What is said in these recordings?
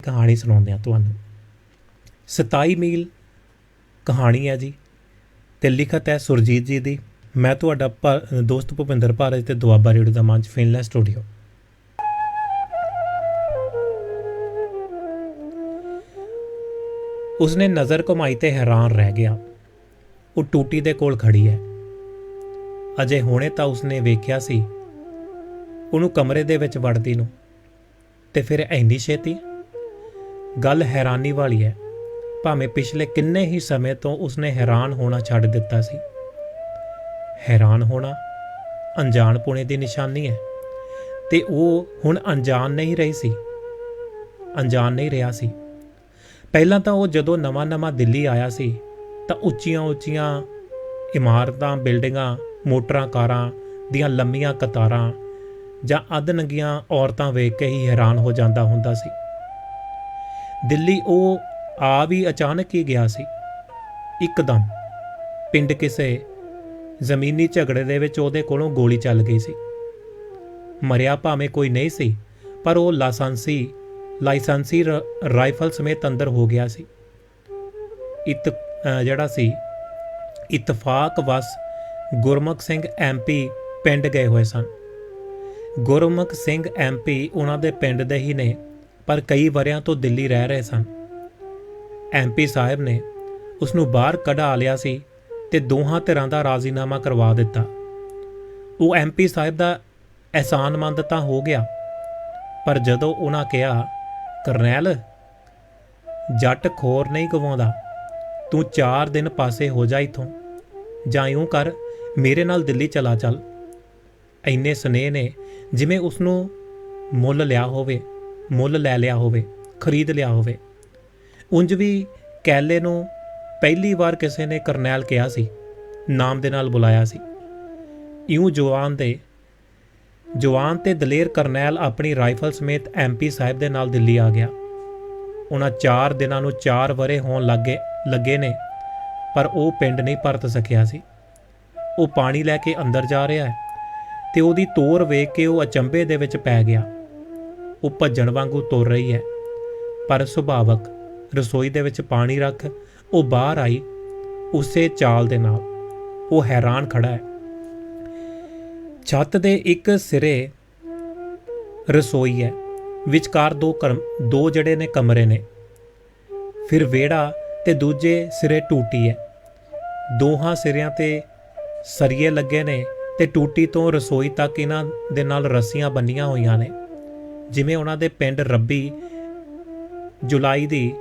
ਕਹਾਣੀ ਸੁਣਾਉਂਦੇ ਹਾਂ ਤੁਹਾਨੂੰ। 27 ਮੀਲ ਕਹਾਣੀ ਹੈ ਜੀ ਤੇ ਲਿਖਤ ਹੈ ਸੁਰਜੀਤ ਜੀ ਦੀ। ਮੈਂ ਤੁਹਾਡਾ ਭਾ- ਦੋਸਤ ਭੁਪਿੰਦਰ ਭਾਰਤ ਤੇ ਦੁਆਬਾ ਰੇਡੀਓ ਦਾ ਮੰਚ ਫਿਨਲੈਂਡ ਸਟੂਡੀਓ। ਉਸਨੇ ਨਜ਼ਰ ਘੁਮਾਈ ਤੇ ਹੈਰਾਨ ਰਹਿ ਗਿਆ। ਉਹ ਟੂਟੀ ਦੇ ਕੋਲ ਖੜੀ ਹੈ। ਅਜੇ ਹੁਣੇ ਤਾਂ ਉਸਨੇ ਵੇਖਿਆ ਸੀ। ਉਹਨੂੰ ਕਮਰੇ ਦੇ ਵਿੱਚ ਵੜਦੀ ਨੂੰ। ਤੇ ਫਿਰ ਐਨੀ ਛੇਤੀ? ਗੱਲ ਹੈਰਾਨੀ ਵਾਲੀ ਹੈ। ਭਾਵੇਂ ਪਿਛਲੇ ਕਿੰਨੇ ਹੀ ਸਮੇਂ ਤੋਂ ਉਸਨੇ ਹੈਰਾਨ ਹੋਣਾ ਛੱਡ ਦਿੱਤਾ ਸੀ। ਹੈਰਾਨ ਹੋਣਾ ਅਣਜਾਣ ਪੁਣੇ ਦੀ ਨਿਸ਼ਾਨੀ ਹੈ। ਤੇ ਉਹ ਹੁਣ ਅਣਜਾਣ ਨਹੀਂ ਰਹੀ ਸੀ। ਅਣਜਾਣ ਨਹੀਂ ਰਿਹਾ ਸੀ। ਪਹਿਲਾਂ ਤਾਂ ਉਹ ਜਦੋਂ ਨਵਾਂ-ਨਵਾਂ ਦਿੱਲੀ ਆਇਆ ਸੀ, ਤਾਂ ਉੱਚੀਆਂ-ਉੱਚੀਆਂ ਇਮਾਰਤਾਂ, ਬਿਲਡਿੰਗਾਂ, ਮੋਟਰਾਂ, ਕਾਰਾਂ ਦੀਆਂ ਲੰਮੀਆਂ ਕਤਾਰਾਂ ਜਾਂ ਅਧਨੰਗੀਆਂ ਔਰਤਾਂ ਵੇਖ ਕੇ ਹੀ ਹੈਰਾਨ ਹੋ ਜਾਂਦਾ ਹੁੰਦਾ ਸੀ। ਦਿੱਲੀ ਉਹ ਆ ਵੀ ਅਚਾਨਕ ਹੀ ਗਿਆ ਸੀ। ਇੱਕਦਮ ਪਿੰਡ ਕਿਸੇ ਜ਼ਮੀਨੀ ਝਗੜੇ ਦੇ ਵਿੱਚ ਉਹਦੇ ਕੋਲੋਂ ਗੋਲੀ ਚੱਲ ਗਈ ਸੀ। ਮਰਿਆ ਭਾਵੇਂ ਕੋਈ ਨਹੀਂ ਸੀ, ਪਰ ਉਹ ਲਾਇਸੈਂਸੀ ਲਾਇਸੈਂਸੀ ਰ- ਰਾਈਫਲ ਸਮੇਤ ਅੰਦਰ ਹੋ ਗਿਆ ਸੀ। ਇਤ ਜਿਹੜਾ ਸੀ, ਇਤਫਾਕ ਵਸ ਗੁਰਮੁਖ ਸਿੰਘ ਐਮਪੀ ਪਿੰਡ ਗਏ ਹੋਏ ਸਨ। ਗੁਰਮੁਖ ਸਿੰਘ ਐਮਪੀ ਉਹਨਾਂ ਦੇ ਪਿੰਡ ਦੇ ਹੀ ਨੇ। ਪਰ ਕਈ ਵਰਿਆਂ ਤੋਂ ਦਿੱਲੀ ਰਹਿ ਰਹੇ ਸਨ। ਐਮਪੀ ਸਾਹਿਬ ਨੇ ਉਸ ਨੂੰ ਬਾਹਰ ਕਢਾ ਲਿਆ ਸੀ ਤੇ ਦੋਹਾਂ ਧਿਰਾਂ ਦਾ ਰਾਜ਼ੀਨਾਮਾ ਕਰਵਾ ਦਿੱਤਾ। ਉਹ ਐਮਪੀ ਸਾਹਿਬ ਦਾ ਅਹਿਸਾਨਮੰਦ ਤਾਂ ਹੋ ਗਿਆ, ਪਰ ਜਦੋਂ ਉਹਨਾਂ ਕਿਹਾ, ਕਰਨੈਲ, ਜੱਟ ਖੋਰ ਨਹੀਂ ਗਵਾਉਂਦਾ, ਤੂੰ 4 ਦਿਨ ਪਾਸੇ ਹੋ ਜਾ ਇਥੋਂ, ਜਾਂ ਇਉਂ ਕਰ, ਮੇਰੇ ਨਾਲ ਦਿੱਲੀ ਚਲਾ ਚੱਲ। ਐਨੇ ਸਨੇਹ ਨੇ ਜਿਵੇਂ ਉਸ ਨੂੰ ਮੁੱਲ ਲਿਆ ਹੋਵੇ। ਮੁੱਲ ਲੈ ਲਿਆ ਹੋਵੇ, ਖਰੀਦ ਲਿਆ ਹੋਵੇ। ਉਂਝ ਵੀ ਕੈਲੇ ਨੂੰ ਪਹਿਲੀ ਵਾਰ ਕਿਸੇ ਨੇ ਕਰਨੈਲ ਕਿਹਾ ਸੀ, ਨਾਮ ਦੇ ਨਾਲ ਬੁਲਾਇਆ ਸੀ। ਇਉਂ ਜਵਾਨ ਦੇ, ਜਵਾਨ ਤੇ ਦਲੇਰ ਕਰਨੈਲ ਆਪਣੀ ਰਾਈਫਲ ਸਮੇਤ ਐਮਪੀ ਸਾਹਿਬ ਦੇ ਨਾਲ ਦਿੱਲੀ ਆ ਗਿਆ। ਉਹਨਾਂ 4 ਦਿਨਾਂ ਨੂੰ 4 ਵਰੇ ਹੋਣ ਲੱਗੇ ਲੱਗੇ ਨੇ, ਪਰ ਉਹ ਪਿੰਡ ਨਹੀਂ ਪਰਤ ਸਕਿਆ ਸੀ। ਉਹ ਪਾਣੀ ਲੈ ਕੇ ਅੰਦਰ ਜਾ ਰਿਹਾ ਹੈ ਤੇ ਉਹਦੀ ਤੋਰ ਵੇਖ ਕੇ ਉਹ ਅਚੰਭੇ ਦੇ ਵਿੱਚ ਪੈ ਗਿਆ। ਉਹ ਭੱਜਣ ਵਾਂਗੂ ਤੁਰ ਰਹੀ ਹੈ। ਪਰ ਸੁਭਾਵਕ ਰਸੋਈ ਦੇ ਵਿੱਚ ਪਾਣੀ ਰੱਖ ਉਹ ਬਾਹਰ ਆਈ, ਉਸੇ ਚਾਲ ਦੇ ਨਾਲ। ਉਹ ਹੈਰਾਨ ਖੜਾ ਹੈ। ਛੱਤ ਦੇ ਇੱਕ ਸਿਰੇ ਰਸੋਈ ਹੈ। ਵਿਚਕਾਰ ਦੋ ਕਰਮ, ਦੋ ਜਿਹੜੇ ਨੇ ਕਮਰੇ ਨੇ। ਫਿਰ ਵਿਹੜਾ ਤੇ ਦੂਜੇ ਸਿਰੇ ਟੂਟੀ ਹੈ। ਦੋਹਾਂ ਸਿਰਿਆਂ ਤੇ ਸਰੀਏ ਲੱਗੇ ਨੇ ਤੇ ਟੂਟੀ ਤੋਂ ਰਸੋਈ ਤੱਕ ਇਹਨਾਂ ਦੇ ਨਾਲ ਰੱਸੀਆਂ ਬੰਨੀਆਂ ਹੋਈਆਂ ਨੇ। ਜਿਵੇਂ ਉਹਨਾਂ ਦੇ ਪਿੰਡ ਰੱਬੀ ਜੁਲਾਈ ਦੀ,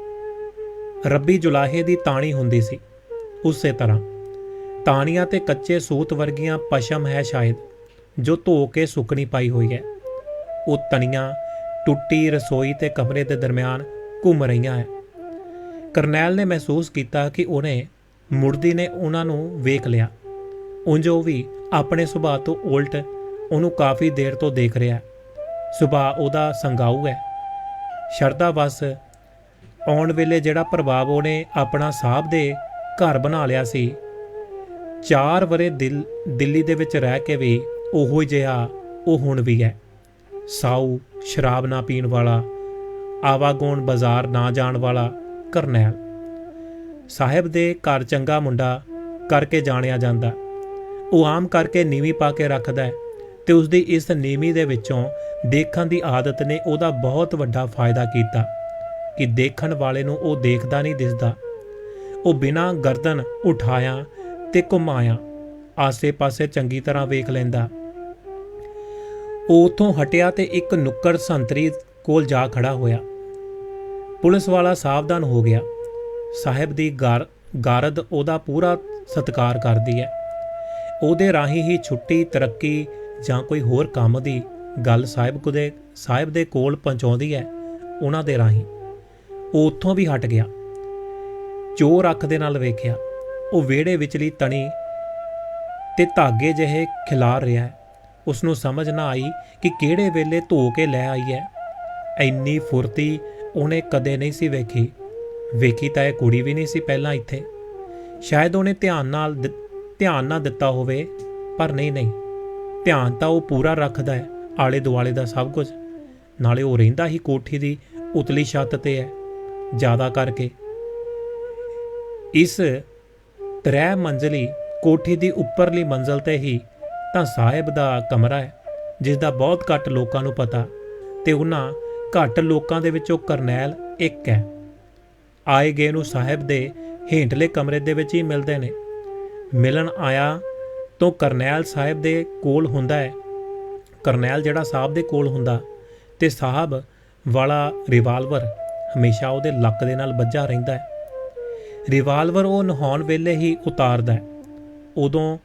ਰੱਬੀ ਜੁਲਾਹੇ ਦੀ ਤਾਣੀ ਹੁੰਦੀ ਸੀ, ਉਸੇ ਤਰ੍ਹਾਂ। ਤਾਣੀਆਂ ਤੇ ਕੱਚੇ ਸੂਤ ਵਰਗੀਆਂ ਪਸ਼ਮ ਹੈ ਸ਼ਾਇਦ, ਜੋ ਧੋ ਕੇ ਸੁੱਕਣੀ ਪਾਈ ਹੋਈ ਹੈ। ਉਹ ਤਣੀਆਂ, ਟੁੱਟੀ ਰਸੋਈ ਤੇ ਕਮਰੇ ਦੇ ਦਰਮਿਆਨ ਘੁੰਮ ਰਹੀਆਂ ਹੈ। ਕਰਨੈਲ ਨੇ ਮਹਿਸੂਸ ਕੀਤਾ ਕਿ ਉਹਨੇ ਮੁਰਦੀ ਨੇ ਉਹਨਾਂ ਨੂੰ ਵੇਖ ਲਿਆ। ਉਂਝ ਉਹ ਵੀ ਆਪਣੇ ਸੁਭਾਅ ਤੋਂ ਉਲਟ ਉਹਨੂੰ ਕਾਫੀ ਦੇਰ ਤੋਂ ਦੇਖ ਰਿਹਾ ਸੁਭਾਅ ਉਹਦਾ ਸੰਗਾਊ ਹੈ। ਸ਼ਰਦਾ ਬਸ ਆਉਣ ਵੇਲੇ ਜਿਹੜਾ ਪ੍ਰਭਾਵ ਉਹਨੇ ਆਪਣਾ ਸਾਹਿਬ ਦੇ ਘਰ ਬਣਾ ਲਿਆ ਸੀ, ਚਾਰ ਵਰੇ ਦਿਲ, ਦਿੱਲੀ ਦੇ ਵਿੱਚ ਰਹਿ ਕੇ ਵੀ ਉਹੋ ਜਿਹਾ ਉਹ ਹੁਣ ਵੀ ਹੈ। ਸਾਊ ਸ਼ਰਾਬ ਨਾ ਪੀਣ ਵਾਲਾ, ਆਵਾਗੋਣ ਬਾਜ਼ਾਰ ਨਾ ਜਾਣ ਵਾਲਾ ਕਰਨੈਲ। ਸਾਹਿਬ ਦੇ ਘਰ ਚੰਗਾ ਮੁੰਡਾ ਕਰਕੇ ਜਾਣਿਆ ਜਾਂਦਾ। ਉਹ ਆਮ ਕਰਕੇ ਨੀਵੀਂ ਪਾ ਕੇ ਰੱਖਦਾ ਹੈ ਤੇ ਉਸ ਦੀ ਇਸ ਨੀਵੀਂ ਦੇ ਵਿੱਚੋਂ ਦੇਖਣ ਦੀ ਆਦਤ ਨੇ ਉਹਦਾ ਬਹੁਤ ਵੱਡਾ ਫਾਇਦਾ ਕੀਤਾ ਕਿ ਦੇਖਣ ਵਾਲੇ ਨੂੰ ਉਹ ਦੇਖਦਾ ਨਹੀਂ ਦਿਸਦਾ। ਉਹ ਬਿਨਾਂ ਗਰਦਨ ਉਠਾਇਆ ਤੇ ਘੁਮਾਇਆ, ਆਸੇ-ਪਾਸੇ ਚੰਗੀ ਤਰ੍ਹਾਂ ਵੇਖ ਲੈਂਦਾ। ਉਹ ਉਥੋਂ ਹਟਿਆ ਤੇ ਇੱਕ ਨੁੱਕੜ ਸੰਤਰੀ ਕੋਲ ਜਾ ਖੜਾ ਹੋਇਆ। ਪੁਲਿਸ ਵਾਲਾ ਸਾਵਧਾਨ ਹੋ ਗਿਆ। ਸਾਹਿਬ ਦੀ ਗਾਰ, ਗਾਰਦ ਉਹਦਾ ਪੂਰਾ ਸਤਿਕਾਰ ਕਰਦੀ ਹੈ। ਉਹਦੇ ਰਾਹੀਂ ਹੀ ਛੁੱਟੀ, ਤਰੱਕੀ ਜਾਂ ਕੋਈ ਹੋਰ ਕੰਮ ਦੀ ਗੱਲ ਸਾਹਿਬ ਕੁਦੇ ਸਾਹਿਬ ਦੇ ਕੋਲ ਪਹੁੰਚਾਉਂਦੀ ਹੈ ਉਹਨਾਂ ਦੇ ਰਾਹੀਂ। ਉਹ ਉੱਥੋਂ ਵੀ ਹਟ ਗਿਆ। ਚੋਰ ਅੱਖ ਦੇ ਨਾਲ ਵੇਖਿਆ। ਉਹ ਵਿਹੜੇ ਵਿਚਲੀ ਤਣੀ ਤੇ ਧਾਗੇ ਜਿਹੇ ਖਿਲਾਰ ਰਿਹਾ ਹੈ ਉਸ ਨੂੰ ਸਮਝ ਨਾ ਆਈ ਕਿ ਕਿਹੜੇ ਵੇਲੇ ਧੋ ਕੇ ਲੈ ਆਈ ਹੈ ਐਨੀ ਫੁਰਤੀ ਉਹਨੇ ਕਦੇ ਨਹੀਂ ਸੀ ਵੇਖੀ। ਵੇਖੀ ਤਾਂ ਇਹ ਕੁੜੀ ਵੀ ਨਹੀਂ ਸੀ ਪਹਿਲਾਂ ਇੱਥੇ। ਸ਼ਾਇਦ ਉਹਨੇ ਧਿਆਨ ਨਾਲ ਦਿ- ਧਿਆਨ ਨਾ ਦਿੱਤਾ ਹੋਵੇ, ਪਰ ਨਹੀਂ ਨਹੀਂ। ਧਿਆਨ ਤਾਂ ਉਹ ਪੂਰਾ ਰੱਖਦਾ ਹੈ ਆਲੇ ਦੁਆਲੇ ਦਾ ਸਭ ਕੁਝ। ਨਾਲੇ ਉਹ ਰਹਿੰਦਾ ਹੀ ਕੋਠੀ ਦੀ ਉਤਲੀ ਛੱਤ ਤੇ ਹੈ, ਜ਼ਿਆਦਾ ਕਰਕੇ। ਇਸ ਤ੍ਰੈ ਮੰਜ਼ਲੀ ਕੋਠੀ ਦੀ ਉੱਪਰਲੀ ਮੰਜ਼ਲ ਤੇ ਹੀ ਤਾਂ ਸਾਹਿਬ ਦਾ ਕਮਰਾ ਹੈ, ਜਿਸ ਦਾ ਬਹੁਤ ਘੱਟ ਲੋਕਾਂ ਨੂੰ ਪਤਾ ਤੇ ਉਹਨਾਂ ਘੱਟ ਲੋਕਾਂ ਦੇ ਵਿੱਚੋਂ ਕਰਨੈਲ ਇੱਕ ਹੈ। ਆਏ ਗਏ ਨੂੰ ਸਾਹਿਬ ਦੇ ਹੇਠਲੇ ਕਮਰੇ ਦੇ ਵਿੱਚ ਹੀ ਮਿਲਦੇ ਨੇ। ਮਿਲਣ ਆਇਆ ਤੋਂ ਕਰਨੈਲ ਸਾਹਿਬ ਦੇ ਕੋਲ ਹੁੰਦਾ ਹੈ। ਕਰਨੈਲ ਜਿਹੜਾ ਸਾਹਿਬ ਦੇ ਕੋਲ ਹੁੰਦਾ ਤੇ ਸਾਹਿਬ ਵਾਲਾ ਰਿਵਾਲਵਰ ਹਮੇਸ਼ਾ ਉਹਦੇ ਲੱਕ ਦੇ ਨਾਲ ਵੱਜਾ ਰਹਿੰਦਾ ਹੈ। ਰਿਵਾਲਵਰ ਉਹ ਨਹਾਉਣ ਵੇਲੇ ਹੀ ਉਤਾਰਦਾ ਹੈ। ਉਦੋਂ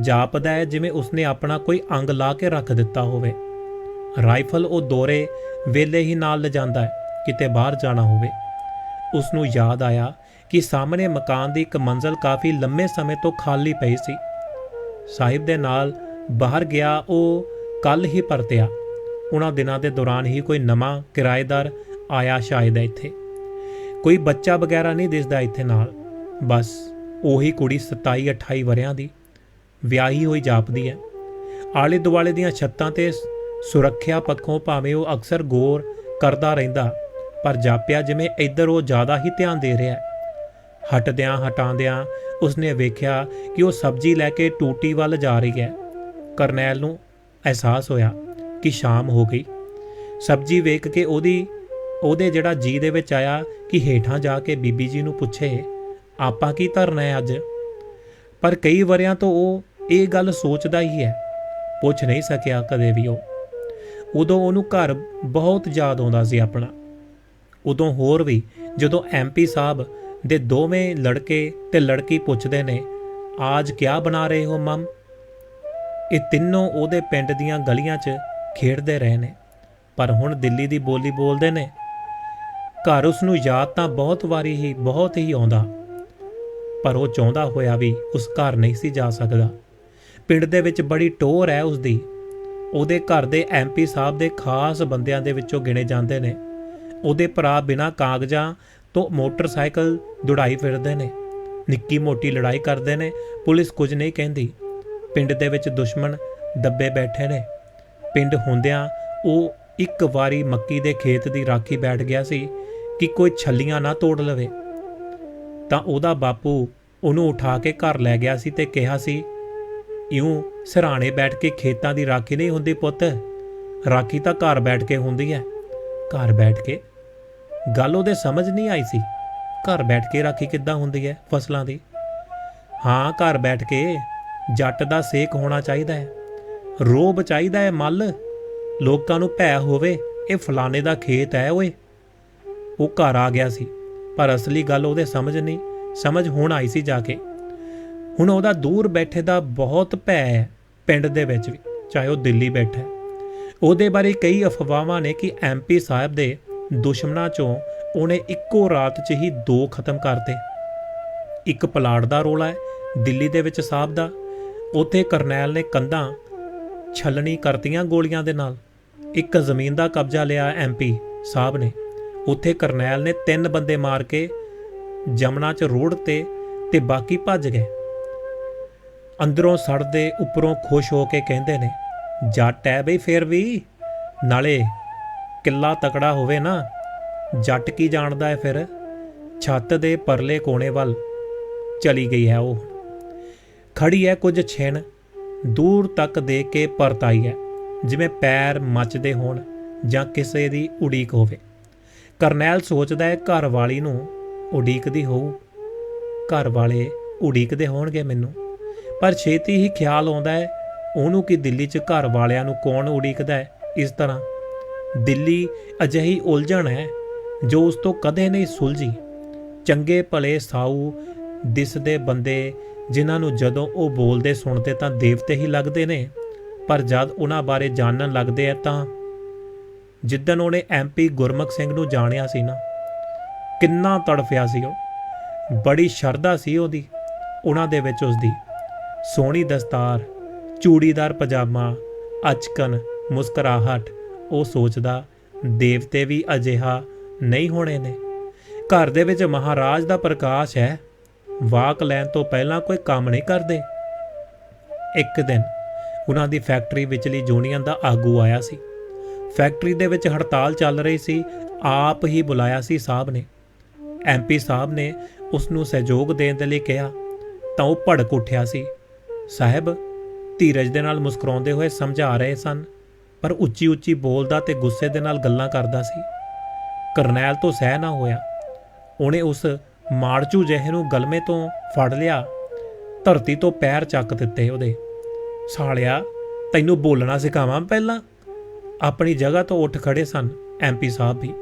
ਜਾਪਦਾ ਹੈ ਜਿਵੇਂ ਉਸਨੇ ਆਪਣਾ ਕੋਈ ਅੰਗ ਲਾ ਕੇ ਰੱਖ ਦਿੱਤਾ ਹੋਵੇ। ਰਾਈਫਲ ਉਹ ਦੋਰੇ ਵੇਲੇ ਹੀ ਨਾਲ ਲਿਜਾਂਦਾ ਹੈ, ਕਿਤੇ ਬਾਹਰ ਜਾਣਾ ਹੋਵੇ। ਉਸ ਨੂੰ ਯਾਦ ਆਇਆ ਕਿ ਸਾਹਮਣੇ ਮਕਾਨ ਦੀ ਇੱਕ ਮੰਜ਼ਲ ਕਾਫੀ ਲੰਮੇ ਸਮੇਂ ਤੋਂ ਖਾਲੀ ਪਈ ਸੀ। ਸਾਹਿਬ ਦੇ ਨਾਲ ਬਾਹਰ ਗਿਆ, ਉਹ ਕੱਲ ਹੀ ਪਰਤਿਆ। ਉਹਨਾਂ ਦਿਨਾਂ ਦੇ ਦੌਰਾਨ ਹੀ ਕੋਈ ਨਵਾਂ ਕਿਰਾਏਦਾਰ ਆਇਆ ਸ਼ਾਇਦ ਇੱਥੇ। ਕੋਈ ਬੱਚਾ ਵਗੈਰਾ ਨਹੀਂ ਦਿਸਦਾ ਇੱਥੇ ਨਾਲ। ਬਸ ਉਹੀ ਕੁੜੀ 27 28 ਵਰਿਆਂ ਦੀ, ਵਿਆਹੀ ਹੋਈ ਜਾਪਦੀ ਹੈ। ਆਲੇ ਦੁਆਲੇ ਦੀਆਂ ਛੱਤਾਂ ਤੇ ਸੁਰੱਖਿਆ ਪੱਖੋਂ ਭਾਵੇਂ ਉਹ ਅਕਸਰ ਗੌਰ ਕਰਦਾ ਰਹਿੰਦਾ, ਪਰ ਜਾਪਿਆ ਜਿਵੇਂ ਇੱਧਰ ਉਹ ਜ਼ਿਆਦਾ ਹੀ ਧਿਆਨ ਦੇ ਰਿਹਾ ਹੈ। ਹਟਦਿਆਂ ਹਟਾਉਂਦਿਆਂ ਉਸਨੇ ਵੇਖਿਆ ਕਿ ਉਹ ਸਬਜ਼ੀ ਲੈ ਕੇ ਟੂਟੀ ਵੱਲ ਜਾ ਰਹੀ ਹੈ। ਕਰਨੈਲ ਨੂੰ ਅਹਿਸਾਸ ਹੋਇਆ ਕਿ ਸ਼ਾਮ ਹੋ ਗਈ। ਸਬਜ਼ੀ ਵੇਖ ਕੇ ਉਹਦੀ, ਉਹਦੇ ਜਿਹੜਾ ਜੀ ਦੇ ਵਿੱਚ ਆਇਆ ਕਿ ਹੇਠਾਂ ਜਾ ਕੇ ਬੀਬੀ ਜੀ ਨੂੰ ਪੁੱਛੇ, ਆਪਾਂ ਕੀ ਧਰਨਾ ਹੈ ਅੱਜ? ਪਰ ਕਈ ਵਰਿਆਂ ਤੋਂ ਉਹ ਇਹ ਗੱਲ ਸੋਚਦਾ ਹੀ ਹੈ। ਪੁੱਛ ਨਹੀਂ ਸਕਿਆ ਕਦੇ ਵੀ ਉਹ। ਉਦੋਂ ਉਹਨੂੰ ਘਰ ਬਹੁਤ ਯਾਦ ਆਉਂਦਾ ਸੀ ਆਪਣਾ। ਉਦੋਂ ਹੋਰ ਵੀ ਜਦੋਂ ਐਮਪੀ ਸਾਹਿਬ ਦੇ ਦੋਵੇਂ ਲੜਕੇ ਤੇ ਲੜਕੀ ਪੁੱਛਦੇ ਨੇ, ਆਜ ਕਿਆ ਬਣਾ ਰਹੇ ਹੋ ਮਮ? ਇਹ ਤਿੰਨੋਂ ਉਹਦੇ ਪਿੰਡ ਦੀਆਂ ਗਲੀਆਂ 'ਚ ਖੇਡਦੇ ਰਹੇ ਨੇ। ਪਰ ਹੁਣ ਦਿੱਲੀ ਦੀ ਬੋਲੀ ਬੋਲਦੇ ਨੇ। ਘਰ ਉਸ ਨੂੰ ਯਾਦ ਤਾਂ ਬਹੁਤ ਵਾਰੀ ਹੀ, ਬਹੁਤ ਹੀ ਆਉਂਦਾ। ਪਰ ਉਹ ਚਾਹੁੰਦਾ ਹੋਇਆ ਵੀ ਉਸ ਘਰ ਨਹੀਂ ਸੀ ਜਾ ਸਕਦਾ। ਪਿੰਡ ਦੇ ਵਿੱਚ ਬੜੀ ਟੋਰ ਹੈ ਉਸ ਦੀ। ਉਹਦੇ ਘਰ ਦੇ ਐਮਪੀ ਸਾਹਿਬ ਦੇ ਖਾਸ ਬੰਦਿਆਂ ਦੇ ਵਿੱਚੋਂ ਗਿਣੇ ਜਾਂਦੇ ਨੇ। ਉਹਦੇ ਭਰਾ ਬਿਨਾਂ ਕਾਗਜ਼ਾਂ ਤੋਂ ਮੋਟਰਸਾਈਕਲ ਦੁੜਾਈ ਫਿਰਦੇ ਨੇ। ਨਿੱਕੀ ਮੋਟੀ ਲੜਾਈ ਕਰਦੇ ਨੇ। ਪੁਲਿਸ ਕੁਝ ਨਹੀਂ ਕਹਿੰਦੀ। ਪਿੰਡ ਦੇ ਵਿੱਚ ਦੁਸ਼ਮਣ ਦੱਬੇ ਬੈਠੇ ਨੇ। ਪਿੰਡ ਹੁੰਦਿਆਂ ਉਹ ਇੱਕ ਵਾਰੀ ਮੱਕੀ ਦੇ ਖੇਤ ਦੀ ਰਾਖੀ ਬੈਠ ਗਿਆ ਸੀ ਕਿ ਕੋਈ ਛੱਲੀਆਂ ਨਾ ਤੋੜ ਲਵੇ। ਤਾਂ ਉਹਦਾ ਬਾਪੂ ਉਹਨੂੰ ਉਠਾ ਕੇ ਘਰ ਲੈ ਗਿਆ ਸੀ ਤੇ ਕਿਹਾ ਸੀ, ਇਉਂ ਸਰਾਣੇ ਬੈਠ ਕੇ ਖੇਤਾਂ ਦੀ ਰਾਖੀ ਨਹੀਂ ਹੁੰਦੀ ਪੁੱਤ। ਰਾਖੀ ਤਾਂ ਘਰ ਬੈਠ ਕੇ ਹੁੰਦੀ ਹੈ ਘਰ ਬੈਠ ਕੇ? ਗੱਲ ਉਹਦੇ ਸਮਝ ਨਹੀਂ ਆਈ ਸੀ। ਘਰ ਬੈਠ ਕੇ ਰਾਖੀ ਕਿੱਦਾਂ ਹੁੰਦੀ ਹੈ ਫਸਲਾਂ ਦੀ? ਹਾਂ, ਘਰ ਬੈਠ ਕੇ ਜੱਟ ਦਾ ਸੇਕ ਹੋਣਾ ਚਾਹੀਦਾ ਹੈ। ਰੋਬ ਚਾਹੀਦਾ ਹੈ ਮੱਲ। ਲੋਕਾਂ ਨੂੰ ਭੈ ਹੋਵੇ, ਇਹ ਫਲਾਣੇ ਦਾ ਖੇਤ ਹੈ ਓਏ। ਉਹ ਘਰ ਆ ਗਿਆ ਸੀ, ਪਰ ਅਸਲੀ ਗੱਲ ਉਹਦੇ ਸਮਝ ਨਹੀਂ, ਸਮਝ ਹੁਣ ਆਈ ਸੀ ਜਾ ਕੇ। ਹੁਣ ਉਹਦਾ ਦੂਰ ਬੈਠੇ ਦਾ ਬਹੁਤ ਭੈ ਹੈ, ਪਿੰਡ ਦੇ ਵਿੱਚ ਵੀ, ਚਾਹੇ ਉਹ ਦਿੱਲੀ ਬੈਠਾ ਹੈ। ਉਹਦੇ ਬਾਰੇ ਕਈ ਅਫਵਾਹਾਂ ਨੇ ਕਿ ਐਮਪੀ ਸਾਹਿਬ ਦੇ ਦੁਸ਼ਮਣਾਂ ਚੋਂ ਉਹਨੇ ਇੱਕੋ ਰਾਤ 'ਚ ਹੀ ਦੋ ਖਤਮ ਕਰਤੇ। ਇੱਕ ਪਲਾਟ ਦਾ ਰੋਲਾ ਹੈ, ਦਿੱਲੀ ਦੇ ਵਿੱਚ ਸਾਹਿਬ ਦਾ ਉੱਥੇ ਕਰਨੈਲ ਨੇ ਕੰਧਾਂ ਛਲਣੀ ਕਰਤੀਆਂ ਗੋਲੀਆਂ ਦੇ ਨਾਲ। ਇੱਕ ਜ਼ਮੀਨ ਦਾ ਕਬਜ਼ਾ ਲਿਆ ਐਮਪੀ ਸਾਹਿਬ ਨੇ। ਉੱਥੇ ਕਰਨੈਲ ਨੇ ਤਿੰਨ ਬੰਦੇ ਮਾਰ ਕੇ ਜਮਨਾ 'ਚ ਰੋਡ ਤੇ ਤੇ ਬਾਕੀ ਭੱਜ ਗਏ। ਅੰਦਰੋਂ ਸੜਦੇ ਉੱਪਰੋਂ ਖੁਸ਼ ਹੋ ਕੇ ਕਹਿੰਦੇ ਨੇ, ਜੱਟ ਹੈ ਬਈ ਫੇਰ ਵੀ। ਨਾਲੇ ਕਿੱਲਾ ਤਕੜਾ ਹੋਵੇ ਨਾ, ਜੱਟ ਕੀ ਜਾਣਦਾ ਹੈ ਫਿਰ? ਛੱਤ ਦੇ ਪਰਲੇ ਕੋਨੇ ਵੱਲ ਚਲੀ ਗਈ ਹੈ ਉਹ। ਖੜੀ ਹੈ ਕੁਝ ਛਿਣ, ਦੂਰ ਤੱਕ ਦੇਖ ਕੇ ਪਰਤ ਆਈ ਹੈ ਜਿਵੇਂ ਪੈਰ ਮੱਚਦੇ ਹੋਣ ਜਾਂ ਕਿਸੇ ਦੀ ਉਡੀਕ ਹੋਵੇ। ਕਰਨੈਲ ਸੋਚਦਾ ਹੈ ਘਰ ਵਾਲੀ ਨੂੰ ਉਡੀਕਦੀ ਹੋਊ। ਘਰ ਵਾਲੇ ਉਡੀਕਦੇ ਹੋਣਗੇ ਮੈਨੂੰ, ਪਰ ਛੇਤੀ ਹੀ ਖਿਆਲ ਆਉਂਦਾ ਹੈ ਉਹਨੂੰ ਕਿ ਦਿੱਲੀ 'ਚ ਘਰ ਵਾਲਿਆਂ ਨੂੰ ਕੌਣ ਉਡੀਕਦਾ ਹੈ ਇਸ ਤਰ੍ਹਾਂ। ਦਿੱਲੀ ਅਜਿਹੀ ਉਲਝਣ ਹੈ ਜੋ ਉਸ ਤੋਂ ਕਦੇ ਨਹੀਂ ਸੁਲਝੀ। ਚੰਗੇ ਭਲੇ ਸਾਊ ਦਿਸਦੇ ਬੰਦੇ ਜਿਨ੍ਹਾਂ ਨੂੰ ਜਦੋਂ ਉਹ ਬੋਲਦੇ ਸੁਣਦੇ ਤਾਂ ਦੇਵਤੇ ਹੀ ਲੱਗਦੇ ਨੇ। ਪਰ ਜਦ ਉਹਨਾਂ ਬਾਰੇ ਜਾਣਨ ਲੱਗਦੇ ਆ ਤਾਂ ਜਿੱਦਨ ਉਹਨੇ ਐਮਪੀ ਗੁਰਮੁਖ ਸਿੰਘ ਨੂੰ ਜਾਣਿਆ ਸੀ ਨਾ, ਕਿੰਨਾ ਤੜਫਿਆ ਸੀ ਉਹ। ਬੜੀ ਸ਼ਰਧਾ ਸੀ ਉਹਦੀ, ਉਹਨਾਂ ਦੇ ਵਿੱਚ ਉਸ ਦੀ ਸੋਹਣੀ ਦਸਤਾਰ, ਚੂੜੀਦਾਰ ਪਜਾਮਾ, ਅਚਕਨ, ਮੁਸਕਰਾਹਟ, ਉਹ ਸੋਚਦਾ, ਦੇਵਤੇ ਵੀ ਅਜਿਹਾ ਨਹੀਂ ਹੋਣੇ ਨੇ। ਘਰ ਦੇ ਵਿੱਚ ਮਹਾਰਾਜ ਦਾ ਪ੍ਰਕਾਸ਼ ਹੈ। ਵਾਕ ਲੈਣ ਤੋਂ ਪਹਿਲਾਂ ਕੋਈ ਕੰਮ ਨਹੀਂ ਕਰਦੇ। ਇੱਕ ਦਿਨ ਉਹਨਾਂ ਦੀ ਫੈਕਟਰੀ ਵਿਚਲੀ ਯੂਨੀਅਨ ਦਾ ਆਗੂ ਆਇਆ ਸੀ। ਫੈਕਟਰੀ ਦੇ ਵਿੱਚ ਹੜਤਾਲ ਚੱਲ ਰਹੀ ਸੀ। ਆਪ ਹੀ ਬੁਲਾਇਆ ਸੀ ਸਾਹਿਬ ਨੇ। ਐਮਪੀ ਸਾਹਿਬ ਨੇ ਉਸ ਨੂੰ ਸਹਿਯੋਗ ਦੇਣ ਦੇ ਲਈ ਕਿਹਾ। ਤਾਂ ਉਹ ਭੜਕ ਉੱਠਿਆ ਸੀ। ਸਾਹਿਬ, ਧੀਰਜ ਦੇ ਨਾਲ ਮੁਸਕਰਾਉਂਦੇ ਹੋਏ ਸਮਝਾ ਰਹੇ ਸਨ, ਪਰ ਉੱਚੀ ਉੱਚੀ ਬੋਲਦਾ ਤੇ ਗੁੱਸੇ ਦੇ ਨਾਲ ਗੱਲਾਂ ਕਰਦਾ ਸੀ। ਕਰਨੈਲ ਤੋਂ ਸਹਿ ਨਾ ਹੋਇਆ। ਉਹਨੇ ਉਸ ਮਾੜਚੂ ਜਿਹੇ ਨੂੰ ਗਲਮੇ ਤੋਂ ਫੜ ਲਿਆ। ਧਰਤੀ ਤੋਂ ਪੈਰ ਚੱਕ ਦਿੱਤੇ ਉਹਦੇ। ਸਾਲਿਆ, ਤੈਨੂੰ ਬੋਲਣਾ ਸਿਖਾਵਾਂ ਪਹਿਲਾਂ? ਆਪਣੀ ਜਗ੍ਹਾ ਤੋਂ ਉੱਠ ਖੜੇ ਸਨ ਐਮਪੀ ਸਾਹਿਬ ਵੀ।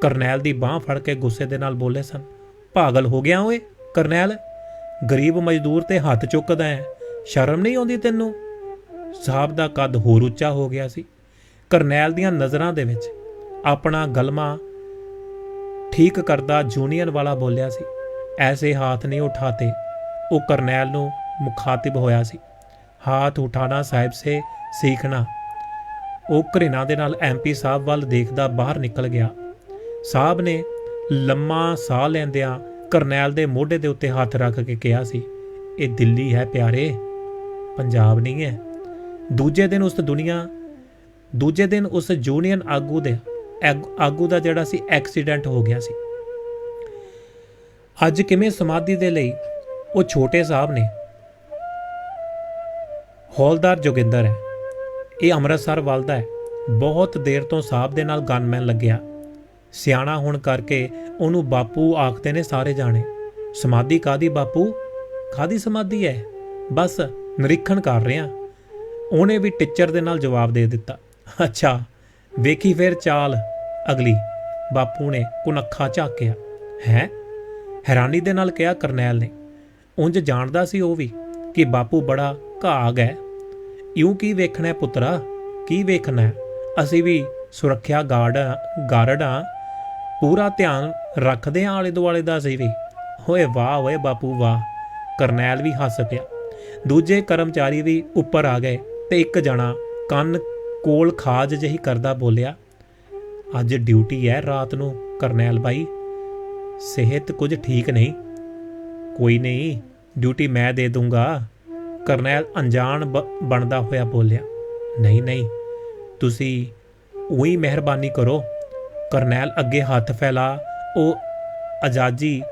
ਕਰਨੈਲ ਦੀ ਬਾਹ ਫੜ ਕੇ ਗੁੱਸੇ ਦੇ ਨਾਲ ਬੋਲੇ ਸਨ, ਪਾਗਲ ਹੋ ਗਿਆ ਓਏ, ਕਰਨੈਲ? ਗਰੀਬ ਮਜ਼ਦੂਰ ਤੇ ਹੱਥ ਚੁੱਕਦਾ ਹੈ ਸ਼ਰਮ ਨਹੀਂ ਆਉਂਦੀ ਤੈਨੂੰ? ਸਾਹਿਬ ਦਾ ਕੱਦ ਹੋਰ ਉੱਚਾ ਹੋ ਗਿਆ ਸੀ। ਕਰਨੈਲ ਦੀਆਂ ਨਜ਼ਰਾਂ ਦੇ ਵਿੱਚ ਆਪਣਾ ਗਲਮਾ ਠੀਕ ਕਰਦਾ ਜੂਨੀਅਰ ਵਾਲਾ ਬੋਲਿਆ ਸੀ। ਐਸੇ ਹਾਥ ਨਹੀਂ ਉਠਾਤੇ। ਉਹ ਕਰਨੈਲ ਨੂੰ ਮੁਖਾਤਿਬ ਹੋਇਆ ਸੀ। ਹਾਥ ਉਠਾਣਾ ਸਾਹਿਬ ਸੇ ਸਿੱਖਣਾ। ਉਹ ਘਰਿਣਾ ਦੇ ਨਾਲ ਐਮਪੀ ਸਾਹਿਬ ਵੱਲ ਦੇਖਦਾ ਬਾਹਰ ਨਿਕਲ ਗਿਆ। ਸਾਹਿਬ ਨੇ ਲੰਮਾ ਸਾਹ ਲੈਂਦਿਆਂ ਕਰਨੈਲ ਦੇ ਮੋਢੇ ਦੇ ਉੱਤੇ ਹੱਥ ਰੱਖ ਕੇ ਕਿਹਾ ਸੀ, ਇਹ ਦਿੱਲੀ ਹੈ ਪਿਆਰੇ। ਪੰਜਾਬ ਨਹੀਂ ਹੈ। ਦੂਜੇ ਦਿਨ ਉਸ ਦੁਨੀਆ, ਦੂਜੇ ਦਿਨ ਉਸ ਜੂਨੀਅਰ ਆਗੂ ਦੇ ਆਗੂ ਦਾ ਜਿਹੜਾ ਸੀ, ਐਕਸੀਡੈਂਟ ਹੋ ਗਿਆ ਸੀ। ਅੱਜ ਕਿਵੇਂ ਸਮਾਧੀ ਦੇ ਲਈ ਉਹ ਛੋਟੇ ਸਾਹਿਬ ਨੇ? ਹੌਲਦਾਰ ਜੋਗਿੰਦਰ ਹੈ। ਇਹ ਅੰਮ੍ਰਿਤਸਰ ਵੱਲ ਦਾ ਹੈ। ਬਹੁਤ ਦੇਰ ਤੋਂ ਸਾਹਿਬ ਦੇ ਨਾਲ ਗਨਮੈਨ ਲੱਗਿਆ। ਸਿਆਣਾ ਹੋਣ ਕਰਕੇ ਉਹਨੂੰ ਬਾਪੂ ਆਖਦੇ ਨੇ ਸਾਰੇ ਜਾਣੇ। ਸਮਾਧੀ ਕਾਦੀ ਬਾਪੂ? ਕਾਦੀ ਸਮਾਧੀ ਹੈ? ਬਸ ਨਿਰੀਖਣ ਕਰ ਰਿਹਾ। ਉਹਨੇ ਵੀ ਟੀਚਰ ਦੇ ਨਾਲ ਜਵਾਬ ਦੇ ਦਿੱਤਾ। ਅੱਛਾ ਵੇਖੀ ਫਿਰ ਚਾਲ। ਅਗਲੀ ਬਾਪੂ ਨੇ ਕੁਨੱਖਾ ਝਾਕਿਆ, ਹੈ? ਹੈਰਾਨੀ ਦੇ ਨਾਲ ਕਿਹਾ ਕਰਨੈਲ ਨੇ, ਉਂਝ ਜਾਣਦਾ ਸੀ ਉਹ ਵੀ ਕਿ ਬਾਪੂ ਬੜਾ ਘਾਗ ਹੈ ਇਉਂ ਕੀ ਵੇਖਣਾ ਪੁੱਤਰਾ? ਕੀ ਵੇਖਣਾ? ਅਸੀਂ ਵੀ ਸੁਰੱਖਿਆ ਗਾਰਡ ਗਾਰਡ ਆ। ਪੂਰਾ ਧਿਆਨ ਰੱਖਦੇ ਆਂ ਆਲੇ ਦੁਆਲੇ ਦਾ ਅਸੀਂ ਵੀ। ਹੋਏ ਵਾਹ ਓਏ ਬਾਪੂ ਵਾਹ। ਕਰਨੈਲ ਵੀ ਹੱਸ ਪਿਆ। ਦੂਜੇ ਕਰਮਚਾਰੀ ਵੀ ਉੱਪਰ ਆ ਗਏ ਤੇ ਇੱਕ ਜਣਾ ਕੰਨ ਕੋਲ ਖਾਜ ਜਿਹੀ ਕਰਦਾ ਬੋਲਿਆ, ਅੱਜ ਡਿਊਟੀ ਹੈ ਰਾਤ ਨੂੰ, ਕਰਨੈਲ ਬਾਈ। ਸਿਹਤ ਕੁਝ ਠੀਕ ਨਹੀਂ? ਕੋਈ ਨਹੀਂ, ਡਿਊਟੀ ਮੈਂ ਦੇ ਦੂੰਗਾ। ਕਰਨੈਲ ਅਣਜਾਣ ਬ- ਬਣਦਾ ਹੋਇਆ ਬੋਲਿਆ, ਨਹੀਂ ਨਹੀਂ, ਤੁਸੀਂ ਉਹੀ ਮਿਹਰਬਾਨੀ ਕਰੋ। ਕਰਨੈਲ ਅੱਗੇ ਹੱਥ ਫੈਲਾ, ਉਹ ਅਜਾਜੀ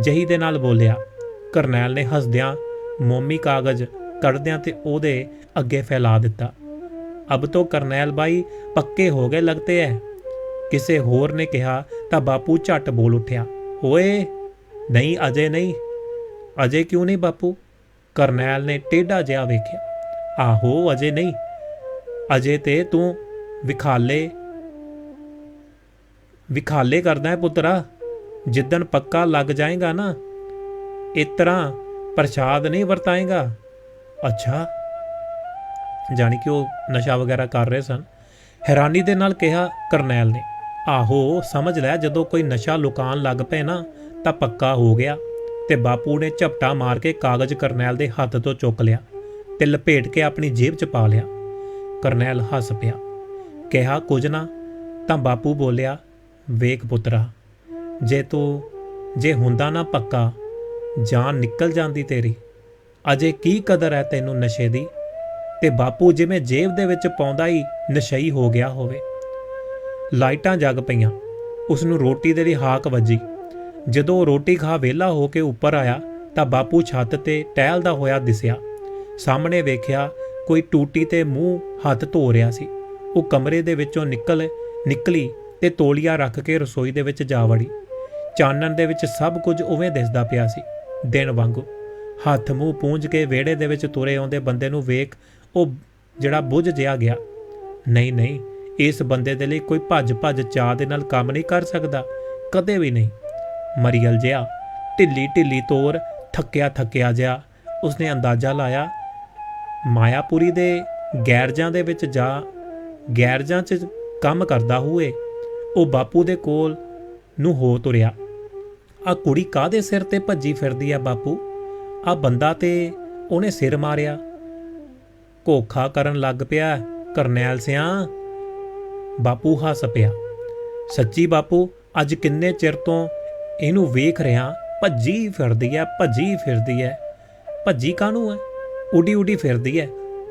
ਜਹੀ ਦੇ ਨਾਲ ਬੋਲਿਆ, ਕਰਨੈਲ ਨੇ ਹੱਸਦਿਆਂ ਮੋਮੀ ਕਾਗਜ਼ ਕੱਢਦਿਆਂ ਤੇ ਉਹਦੇ ਅੱਗੇ ਫੈਲਾ ਦਿੱਤਾ। ਅਬ ਤੋਂ ਕਰਨੈਲ ਬਾਈ ਪੱਕੇ ਹੋ ਗਏ ਲੱਗਤੇ ਐ। ਕਿਸੇ ਹੋਰ ਨੇ ਕਿਹਾ ਤਾਂ ਬਾਪੂ ਝੱਟ ਬੋਲ ਉੱਠਿਆ, ਓਏ, ਨਹੀਂ, ਅਜੇ ਨਹੀਂ। ਅਜੇ ਕਿਉਂ ਨਹੀਂ ਬਾਪੂ? ਕਰਨੈਲ ਨੇ ਟੇਢਾ ਜਿਹਾ ਵੇਖਿਆ, ਆਹੋ, ਅਜੇ ਨਹੀਂ। ਅਜੇ ਤੇ ਤੂੰ ਵਿਖਾਲੇ ਵਿਖਾਲੇ ਕਰਦਾ ਹੈ ਪੁੱਤਰਾ। ਜਿੱਦਣ ਪੱਕਾ ਲੱਗ ਜਾਏਗਾ ਨਾ, ਇਸ ਤਰ੍ਹਾਂ ਪ੍ਰਸ਼ਾਦ ਨਹੀਂ ਵਰਤਾਏਗਾ। ਅੱਛਾ ਜਾਣੀ ਕਿ ਉਹ ਨਸ਼ਾ ਵਗੈਰਾ ਕਰ ਰਹੇ ਸਨ। ਹੈਰਾਨੀ ਦੇ ਨਾਲ ਕਿਹਾ, ਕਰਨੈਲ ਨੇ, ਆਹੋ, ਸਮਝ ਲੈ, ਜਦੋਂ ਕੋਈ ਨਸ਼ਾ ਲੁਕਾਉਣ ਲੱਗ ਪਏ ਨਾ, ਤਾਂ ਪੱਕਾ ਹੋ ਗਿਆ। ਤੇ ਬਾਪੂ ਨੇ ਝਪਟਾ ਮਾਰ ਕੇ ਕਾਗਜ਼ ਕਰਨੈਲ ਦੇ ਹੱਥ ਤੋਂ ਚੁੱਕ ਲਿਆ ਤੇ ਲਪੇਟ ਕੇ ਆਪਣੀ ਜੇਬ 'ਚ ਪਾ ਲਿਆ। ਕਰਨੈਲ ਹੱਸ ਪਿਆ। ਕਿਹਾ, ਕੁਝ ਨਾ। ਤਾਂ ਬਾਪੂ ਬੋਲਿਆ, ਵੇਖ ਪੁੱਤਰਾ, ਜੇ ਤੂੰ, ਜੇ ਹੁੰਦਾ ਨਾ ਪੱਕਾ, ਜਾਨ ਨਿਕਲ ਜਾਂਦੀ ਤੇਰੀ। ਅਜੇ ਕੀ ਕਦਰ ਹੈ ਤੈਨੂੰ ਨਸ਼ੇ ਦੀ? ਤੇ ਬਾਪੂ ਜਿਵੇਂ ਜੇਬ ਦੇ ਵਿੱਚ ਪਾਉਂਦਾ ਹੀ ਨਸ਼ਈ ਹੋ ਗਿਆ ਹੋਵੇ। ਲਾਈਟਾਂ ਜਗ ਪਈਆਂ। ਉਸ ਨੂੰ ਰੋਟੀ ਦੇ ਲਈ ਹਾਕ ਵੱਜੀ। ਜਦੋਂ ਰੋਟੀ ਖਾ ਵਿਹਲਾ ਹੋ ਕੇ ਉੱਪਰ ਆਇਆ, ਤਾਂ ਬਾਪੂ ਛੱਤ ਤੇ ਟਹਿਲਦਾ ਹੋਇਆ ਦਿਸਿਆ। ਸਾਹਮਣੇ ਵੇਖਿਆ, ਕੋਈ ਟੂਟੀ ਤੇ ਮੂੰਹ ਹੱਥ ਧੋ ਰਿਹਾ ਸੀ। ਉਹ ਕਮਰੇ ਦੇ ਵਿੱਚੋਂ ਨਿਕਲ, ਨਿਕਲੀ ਤੇ ਤੋਲੀਆ ਰੱਖ ਕੇ ਰਸੋਈ ਦੇ ਵਿੱਚ ਜਾ ਵੜੀ। ਚਾਨਣ ਦੇ ਵਿੱਚ ਸਭ ਕੁਝ ਉਵੇਂ ਦਿਸਦਾ ਪਿਆ ਸੀ, ਦਿਨ ਵਾਂਗੂ। ਹੱਥ ਮੂੰਹ ਪੂੰਝ ਕੇ ਵਿਹੜੇ ਦੇ ਵਿੱਚ ਤੁਰੇ ਆਉਂਦੇ ਬੰਦੇ ਨੂੰ ਵੇਖ ਉਹ ਜਿਹੜਾ ਬੁੱਝ ਜਿਆ ਗਿਆ। ਨਹੀਂ ਨਹੀਂ, ਇਸ ਬੰਦੇ ਦੇ ਲਈ ਕੋਈ ਭੱਜ ਭੱਜ ਚਾਹ ਦੇ ਨਾਲ ਕੰਮ ਨਹੀਂ ਕਰ ਸਕਦਾ। ਕਦੇ ਵੀ ਨਹੀਂ। ਮਰੀਅਲ ਜਿਹਾ ਢਿੱਲੀ ਢਿੱਲੀ ਤੋਰ ਥੱਕਿਆ ਥੱਕਿਆ ਜਿਹਾ ਉਸਨੇ ਅੰਦਾਜ਼ਾ ਲਾਇਆ, ਮਾਇਆਪੁਰੀ ਦੇ ਗੈਰਜਾਂ ਦੇ ਵਿੱਚ ਜਾ, ਗੈਰਜਾਂ 'ਚ ਕੰਮ ਕਰਦਾ ਹੋਏ ਉਹ ਬਾਪੂ ਦੇ ਕੋਲ ਨੂੰ ਹੋ ਤੁਰਿਆ। ਆ ਕੁੜੀ ਕਾਦੇ ਸਿਰ ਤੇ ਭੱਜੀ ਫਿਰਦੀ ਆ ਬਾਪੂ? ਆ ਬੰਦਾ ਤੇ ਉਹਨੇ ਸਿਰ ਮਾਰਿਆ। ਕੋਖਾ ਕਰਨ ਲੱਗ ਪਿਆ, ਕਰਨੈਲ ਸਿਆ। ਬਾਪੂ ਹੱਸ ਪਿਆ। ਸੱਚੀ ਬਾਪੂ, ਅੱਜ ਕਿੰਨੇ ਚਿਰ ਤੋਂ ਇਹਨੂੰ ਵੇਖ ਰਿਹਾ, ਭੱਜੀ ਫਿਰਦੀ ਐ, ਭੱਜੀ ਫਿਰਦੀ ਐ। ਭੱਜੀ ਕਾਹਨੂੰ ਐ? ਉਡੀ ਉਡੀ ਫਿਰਦੀ ਐ।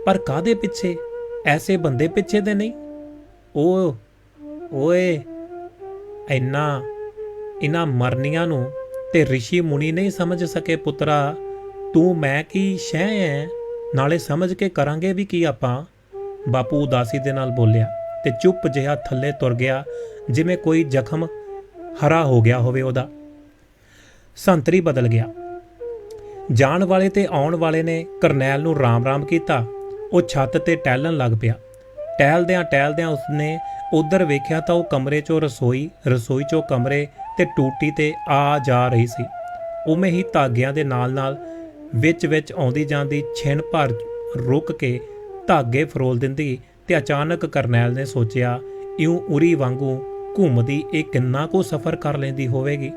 ਪਰ ਕਾਦੇ ਪਿੱਛੇ? ਐਸੇ ਬੰਦੇ ਪਿੱਛੇ ਦੇ ਨਹੀਂ। ਉਹ ਓਏ, ਇੰਨਾ ਇਹਨਾਂ ਮਰਨੀਆਂ ਨੂੰ ਤੇ ਰਿਸ਼ੀ ਮੁਨੀ ਨਹੀਂ ਸਮਝ ਸਕੇ ਪੁੱਤਰਾ, ਤੂੰ ਮੈਂ ਕੀ ਸ਼ੈ ਐ? ਨਾਲੇ ਸਮਝ ਕੇ ਕਰਾਂਗੇ ਵੀ ਕੀ ਆਪਾਂ ਬਾਪੂ ਉਦਾਸੀ ਦੇ ਨਾਲ ਬੋਲਿਆ ਤੇ ਚੁੱਪ ਜਿਹਾ ਥੱਲੇ ਤੁਰ ਗਿਆ, ਜਿਵੇਂ ਕੋਈ ਜ਼ਖਮ ਹਰਾ ਹੋ ਗਿਆ ਹੋਵੇ ਉਹਦਾ। ਸੰਤਰੀ ਬਦਲ ਗਿਆ। ਜਾਣ ਵਾਲੇ ਤੇ ਆਉਣ ਵਾਲੇ ਨੇ ਕਰਨੈਲ ਨੂੰ ਰਾਮ-ਰਾਮ ਕੀਤਾ। ਉਹ ਛੱਤ ਤੇ ਟਹਿਲਣ ਲੱਗ ਪਿਆ। ਟਹਿਲਦਿਆਂ ਟਹਿਲਦਿਆਂ ਉਸਨੇ ਉਧਰ ਵੇਖਿਆ ਤਾਂ ਉਹ ਕਮਰੇ 'ਚੋਂ ਰਸੋਈ ਰਸੋਈ 'ਚੋਂ ਕਮਰੇ ਤੇ ਟੂਟੀ ਤੇ ਆ ਜਾ ਰਹੀ ਸੀ। ਉਵੇਂ ਹੀ ਧਾਗਿਆਂ ਦੇ ਨਾਲ-ਨਾਲ ਵਿੱਚ-ਵਿੱਚ ਆਉਂਦੀ ਜਾਂਦੀ ਛਿਣ ਭਰ ਰੁਕ ਕੇ ਧਾਗੇ ਫਰੋਲ ਦਿੰਦੀ ਤੇ ਅਚਾਨਕ ਕਰਨੈਲ ਨੇ ਸੋਚਿਆ, ਇਉਂ ਉਰੀ ਵਾਂਗੂ ਘੁੰਮਦੀ ਇਹ ਕਿੰਨਾ ਕੋ ਸਫ਼ਰ ਕਰ ਲੈਂਦੀ ਹੋਵੇਗੀ।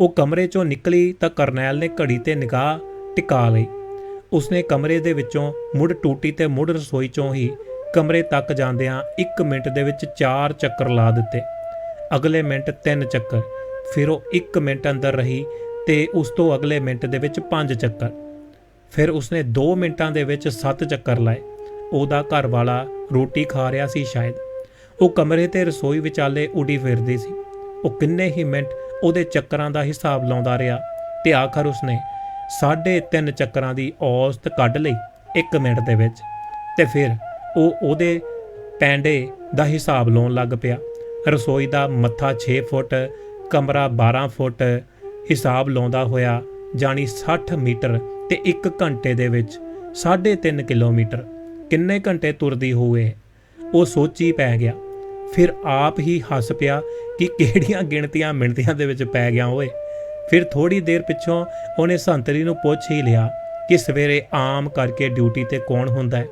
ਉਹ ਕਮਰੇ ਚੋਂ ਨਿਕਲੀ ਤਾਂ ਕਰਨੈਲ ਨੇ ਘੜੀ ਤੇ ਨਿਗਾਹ ਟਿਕਾ ਲਈ। ਉਸਨੇ ਕਮਰੇ ਦੇ ਵਿੱਚੋਂ ਮੁੜ ਟੂਟੀ ਤੇ ਮੁੜ ਰਸੋਈ ਚੋਂ ਹੀ ਕਮਰੇ ਤੱਕ ਜਾਂਦਿਆਂ 1 ਮਿੰਟ ਦੇ ਵਿੱਚ 4 ਚੱਕਰ ਲਾ ਦਿੱਤੇ। ਅਗਲੇ ਮਿੰਟ 3 ਚੱਕਰ, ਫਿਰ ਉਹ 1 ਮਿੰਟ ਅੰਦਰ ਰਹੀ ਤੇ ਉਸ ਤੋਂ ਅਗਲੇ ਮਿੰਟ ਦੇ ਵਿੱਚ 5 ਚੱਕਰ। ਫਿਰ ਉਸਨੇ 2 ਮਿੰਟਾਂ ਦੇ ਵਿੱਚ 7 ਚੱਕਰ ਲਾਏ। ਉਹਦਾ ਘਰ ਵਾਲਾ ਰੋਟੀ ਖਾ ਰਿਹਾ ਸੀ ਸ਼ਾਇਦ। ਉਹ ਕਮਰੇ ਤੇ ਰਸੋਈ ਵਿਚਾਲੇ ਉਡੀ ਫਿਰਦੀ ਸੀ। ਉਹ ਕਿੰਨੇ ਹੀ ਮਿੰਟ ਉਹਦੇ ਚੱਕਰਾਂ ਦਾ ਹਿਸਾਬ ਲਾਉਂਦਾ ਰਿਹਾ ਤੇ ਆਖਰ ਉਸਨੇ 3.5 ਚੱਕਰਾਂ ਦੀ ਔਸਤ ਕੱਢ ਲਈ 1 ਮਿੰਟ ਦੇ ਵਿੱਚ। ਤੇ ਫਿਰ ਉਹ ਉਹਦੇ ਪੈਂਡੇ ਦਾ ਹਿਸਾਬ ਲਾਉਣ ਲੱਗ ਪਿਆ। ਰਸੋਈ ਦਾ ਮੱਥਾ 6 ਫੁੱਟ, ਕਮਰਾ 12 ਫੁੱਟ ਹਿਸਾਬ ਲਾਉਂਦਾ ਹੋਇਆ, ਜਾਣੀ 60 ਮੀਟਰ ਤੇ 1 ਘੰਟੇ ਦੇ ਵਿੱਚ 3.5 ਕਿਲੋਮੀਟਰ। ਕਿੰਨੇ ਘੰਟੇ ਤੁਰਦੀ ਹੋਵੇ? ਉਹ ਸੋਚੀ ਪੈ ਗਿਆ। ਫਿਰ ਆਪ ਹੀ ਹੱਸ ਪਿਆ ਕਿ ਕਿਹੜੀਆਂ ਗਿਣਤੀਆਂ ਮਿੰਟੀਆਂ ਦੇ ਵਿੱਚ ਪੈ ਗਿਆ ਓਏ। ਫਿਰ ਥੋੜੀ ਦੇਰ ਪਿੱਛੋਂ ਉਹਨੇ ਸੰਤਰੀ ਨੂੰ ਪੁੱਛ ਹੀ ਲਿਆ ਕਿ ਸਵੇਰੇ ਆਮ ਕਰਕੇ ਡਿਊਟੀ ਤੇ ਕੌਣ ਹੁੰਦਾ ਹੈ।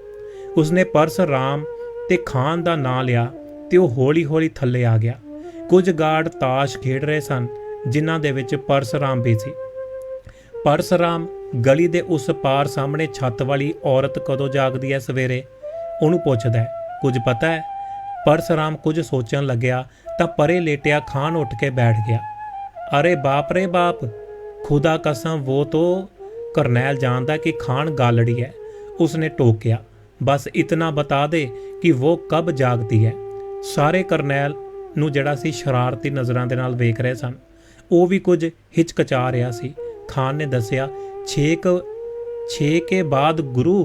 ਉਸਨੇ ਪਰਸ ਰਾਮ ਤੇ ਖਾਨ ਦਾ ਨਾਂ ਲਿਆ ਤੇ ਉਹ ਹੌਲੀ-ਹੌਲੀ ਥੱਲੇ ਆ ਗਿਆ। ਕੁਝ ਗਾਰਡ ਤਾਸ਼ ਖੇਡ ਰਹੇ ਸਨ। ਜਿਨ੍ਹਾਂ ਦੇ ਵਿੱਚ ਪਰਸਰਾਮ ਵੀ ਸੀ। ਪਰਸਰਾਮ ਗਲੀ ਦੇ ਉਸ ਪਾਰ ਸਾਹਮਣੇ ਛੱਤ ਵਾਲੀ ਔਰਤ ਕਦੋਂ ਜਾਗਦੀ ਹੈ ਸਵੇਰੇ? ਉਹਨੂੰ ਪੁੱਛਦਾ ਹੈ। ਕੁਝ ਪਤਾ ਹੈ? ਪਰਸਰਾਮ ਕੁਝ ਸੋਚਣ ਲੱਗਿਆ ਤਾਂ ਪਰੇ ਲੇਟਿਆ ਖਾਨ ਉੱਠ ਕੇ ਬੈਠ ਗਿਆ। ਅਰੇ ਬਾਪ ਰੇ ਬਾਪ! ਖੁਦਾ ਕਸਮ ਉਹ ਤੋਂ ਕਰਨੈਲ ਜਾਣਦਾ ਕਿ ਖਾਨ ਗਾਲੜੀ ਹੈ। ਉਸਨੇ ਟੋਕਿਆ, ਬਸ ਇਤਨਾ ਬਤਾ ਦੇ ਕਿ ਉਹ ਕਬ ਜਾਗਦੀ ਹੈ? ਸਾਰੇ ਕਰਨੈਲ ਨੂੰ ਜਿਹੜਾ ਸੀ ਸ਼ਰਾਰਤੀ ਨਜ਼ਰਾਂ ਦੇ ਨਾਲ ਵੇਖ ਰਹੇ ਸਨ। ਉਹ ਵੀ ਕੁਝ ਹਿਚਕਚਾ ਰਿਹਾ ਸੀ ਖਾਨ ਨੇ ਦੱਸਿਆ 6 6 ਕੇ ਬਾਅਦ ਗੁਰੂ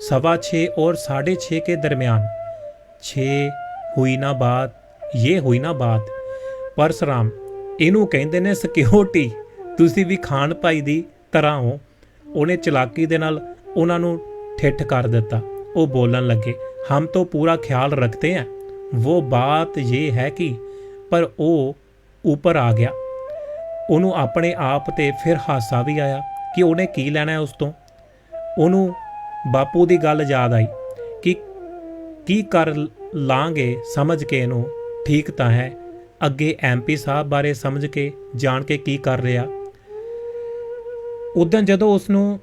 सवा छः और साढ़े छः के दरमियान छः हुई ना बात ये हुई ਨਾ ਬਾਤ ਪਰਸਰਾਮ ਇਹਨੂੰ ਕਹਿੰਦੇ ਨੇ ਸਿਕਿਉਰਿਟੀ ਤੁਸੀਂ ਵੀ ਖਾਨ ਭਾਈ ਦੀ ਤਰ੍ਹਾਂ ਹੋ ਉਹਨੇ ਚਲਾਕੀ ਦੇ ਨਾਲ ਉਹਨਾਂ ਨੂੰ ਠਿੱਠ ਕਰ ਦਿੱਤਾ ਉਹ ਬੋਲਣ ਲੱਗੇ ਹਮ ਤੋਂ ਪੂਰਾ ਖਿਆਲ ਰੱਖਤੇ हैं वो बात ये है कि ਪਰ ਉਹ ਉੱਪਰ ਆ ਗਿਆ। ਉਹਨੂੰ ਆਪਣੇ ਆਪ ਤੇ ਫਿਰ ਹਾਸਾ ਵੀ ਆਇਆ ਕਿ ਉਹਨੇ ਕੀ ਲੈਣਾ ਹੈ ਉਸ ਤੋਂ। ਉਹਨੂੰ ਬਾਪੂ ਦੀ ਗੱਲ ਯਾਦ ਆਈ ਕਿ ਕੀ ਕਰ ਲਾਂਗੇ ਸਮਝ ਕੇ ਇਹਨੂੰ। ਠੀਕ ਤਾਂ ਹੈ, ਅੱਗੇ ਐਮਪੀ ਸਾਹਿਬ ਬਾਰੇ ਸਮਝ ਕੇ, ਜਾਣ ਕੇ ਕੀ ਕਰ ਰਿਹਾ। ਉਦੋਂ ਜਦੋਂ ਉਸ ਨੂੰ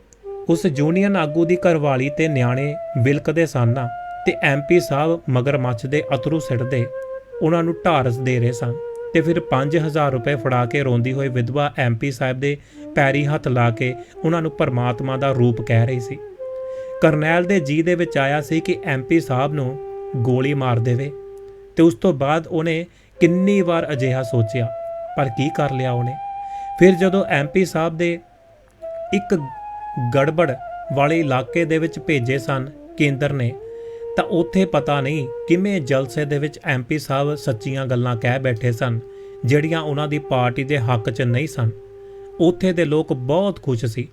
ਉਸ ਜੂਨੀਅਰ ਆਗੂ ਦੀ ਘਰਵਾਲੀ ਤੇ ਨਿਆਣੇ ਵਿਲਕਦੇ ਸਨ ਨਾ, ਤੇ ਐਮਪੀ ਸਾਹਿਬ ਮਗਰਮੱਛ ਦੇ ਅਤਰੂ ਸਿੱਟਦੇ, ਉਹਨਾਂ ਨੂੰ ਢਾਰਸ ਦੇ ਰਹੇ ਸਨ। ਤੇ ਫਿਰ 5000 ਰੁਪਏ ਫੜਾ ਕੇ ਰੋਂਦੀ ਹੋਈ ਵਿਧਵਾ ਐਮਪੀ ਸਾਹਿਬ ਦੇ ਪੈਰੀ ਹੱਥ ਲਾ ਕੇ ਉਹਨਾਂ ਨੂੰ ਪਰਮਾਤਮਾ ਦਾ ਰੂਪ ਕਹਿ ਰਹੀ ਸੀ। ਕਰਨੈਲ ਦੇ ਜੀ ਦੇ ਵਿੱਚ ਆਇਆ ਸੀ ਕਿ ਐਮਪੀ ਸਾਹਿਬ ਨੂੰ ਗੋਲੀ ਮਾਰ ਦੇਵੇ ਤੇ ਉਸ ਤੋਂ ਬਾਅਦ ਉਹਨੇ ਕਿੰਨੀ ਵਾਰ ਅਜਿਹਾ ਸੋਚਿਆ, ਪਰ ਕੀ ਕਰ ਲਿਆ ਉਹਨੇ? ਫਿਰ ਜਦੋਂ ਐਮਪੀ ਸਾਹਿਬ ਦੇ ਇੱਕ ਗੜਬੜ ਵਾਲੇ ਇਲਾਕੇ ਦੇ ਵਿੱਚ ਭੇਜੇ ਸਨ, ਕੇਂਦਰ ਨੇ ਤਾਂ ਉੱਥੇ ਪਤਾ ਨਹੀਂ ਕਿਵੇਂ ਜਲਸੇ ਦੇ ਵਿੱਚ ਐਮਪੀ ਸਾਹਿਬ ਸੱਚੀਆਂ ਗੱਲਾਂ ਕਹਿ ਬੈਠੇ ਸਨ, ਜਿਹੜੀਆਂ ਉਹਨਾਂ ਦੀ ਪਾਰਟੀ ਦੇ ਹੱਕ 'ਚ ਨਹੀਂ ਸਨ। ਉੱਥੇ ਦੇ ਲੋਕ ਬਹੁਤ ਖੁਸ਼ ਸੀ।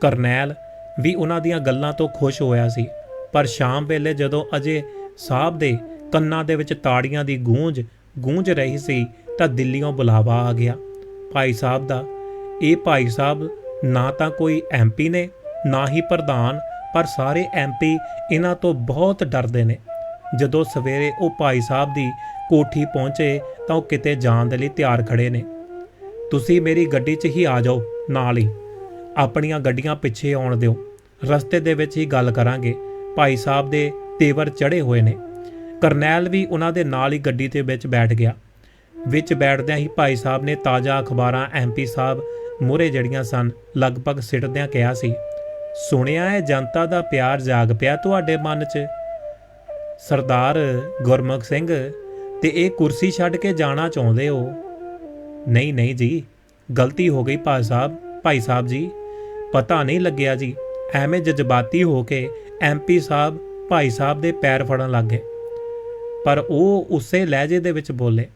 ਕਰਨੈਲ ਵੀ ਉਹਨਾਂ ਦੀਆਂ ਗੱਲਾਂ ਤੋਂ ਖੁਸ਼ ਹੋਇਆ ਸੀ, ਪਰ ਸ਼ਾਮ ਵੇਲੇ ਜਦੋਂ ਅਜੇ ਸਾਹਿਬ ਦੇ ਕੰਨਾਂ ਦੇ ਵਿੱਚ ਤਾੜੀਆਂ ਦੀ ਗੂੰਜ ਗੂੰਜ ਰਹੀ ਸੀ, ਤਾਂ ਦਿੱਲੀੋਂ ਬੁਲਾਵਾ ਆ ਗਿਆ। ਭਾਈ ਸਾਹਿਬ ਦਾ, ਇਹ ਭਾਈ ਸਾਹਿਬ ਨਾ ਤਾਂ ਕੋਈ ਐਮਪੀ ਨੇ, ਨਾ ਹੀ ਪ੍ਰਧਾਨ ਪਰ ਸਾਰੇ ਐਮਪੀ ਇਹਨਾਂ ਤੋਂ ਬਹੁਤ ਡਰਦੇ ਨੇ। ਜਦੋਂ ਸਵੇਰੇ ਉਹ ਭਾਈ ਸਾਹਿਬ ਦੀ ਕੋਠੀ ਪਹੁੰਚੇ ਤਾਂ ਉਹ ਕਿਤੇ ਜਾਣ ਦੇ ਲਈ ਤਿਆਰ ਖੜੇ ਨੇ। ਤੁਸੀਂ ਮੇਰੀ ਗੱਡੀ 'ਚ ਹੀ ਆ ਜਾਓ, ਨਾਲ ਹੀ। ਆਪਣੀਆਂ ਗੱਡੀਆਂ ਪਿੱਛੇ ਆਉਣ ਦਿਓ। ਰਸਤੇ ਦੇ ਵਿੱਚ ਹੀ ਗੱਲ ਕਰਾਂਗੇ। ਭਾਈ ਸਾਹਿਬ ਦੇ ਤੇਵਰ ਚੜੇ ਹੋਏ ਨੇ। ਕਰਨੈਲ ਵੀ ਉਹਨਾਂ ਦੇ ਨਾਲ ਹੀ ਗੱਡੀ ਦੇ ਵਿੱਚ ਬੈਠ ਗਿਆ। ਵਿੱਚ ਬੈਠਦਿਆਂ ਹੀ ਭਾਈ ਸਾਹਿਬ ਨੇ ਤਾਜ਼ਾ ਅਖਬਾਰਾਂ ਐਮਪੀ ਸਾਹਿਬ ਮੂਹਰੇ ਜੜੀਆਂ ਸਨ, ਲਗਭਗ ਸਿੱਟਦਿਆਂ ਕਿਹਾ ਸੀ ਸੁਣਿਆ ਹੈ, ਜਨਤਾ ਦਾ ਪਿਆਰ ਜਾਗ ਪਿਆ ਤੁਹਾਡੇ ਮਨ 'ਚ? ਸਰਦਾਰ ਗੁਰਮੁਖ ਸਿੰਘ, ਤੇ ਇਹ ਕੁਰਸੀ ਛੱਡ ਕੇ ਜਾਣਾ ਚਾਹੁੰਦੇ ਹੋ? ਨਹੀਂ ਨਹੀਂ ਜੀ, ਗਲਤੀ ਹੋ ਗਈ ਭਾਈ ਸਾਹਿਬ ਭਾਈ ਸਾਹਿਬ ਜੀ। ਪਤਾ ਨਹੀਂ ਲੱਗਿਆ ਜੀ, ਐਵੇਂ ਜਜ਼ਬਾਤੀ ਹੋ ਕੇ ਐਮਪੀ ਸਾਹਿਬ, ਭਾਈ ਸਾਹਿਬ ਦੇ ਪੈਰ ਫੜਨ ਲੱਗ ਗਏ। ਪਰ ਉਹ ਉਸੇ ਲਹਿਜੇ ਦੇ ਵਿੱਚ ਬੋਲੇ,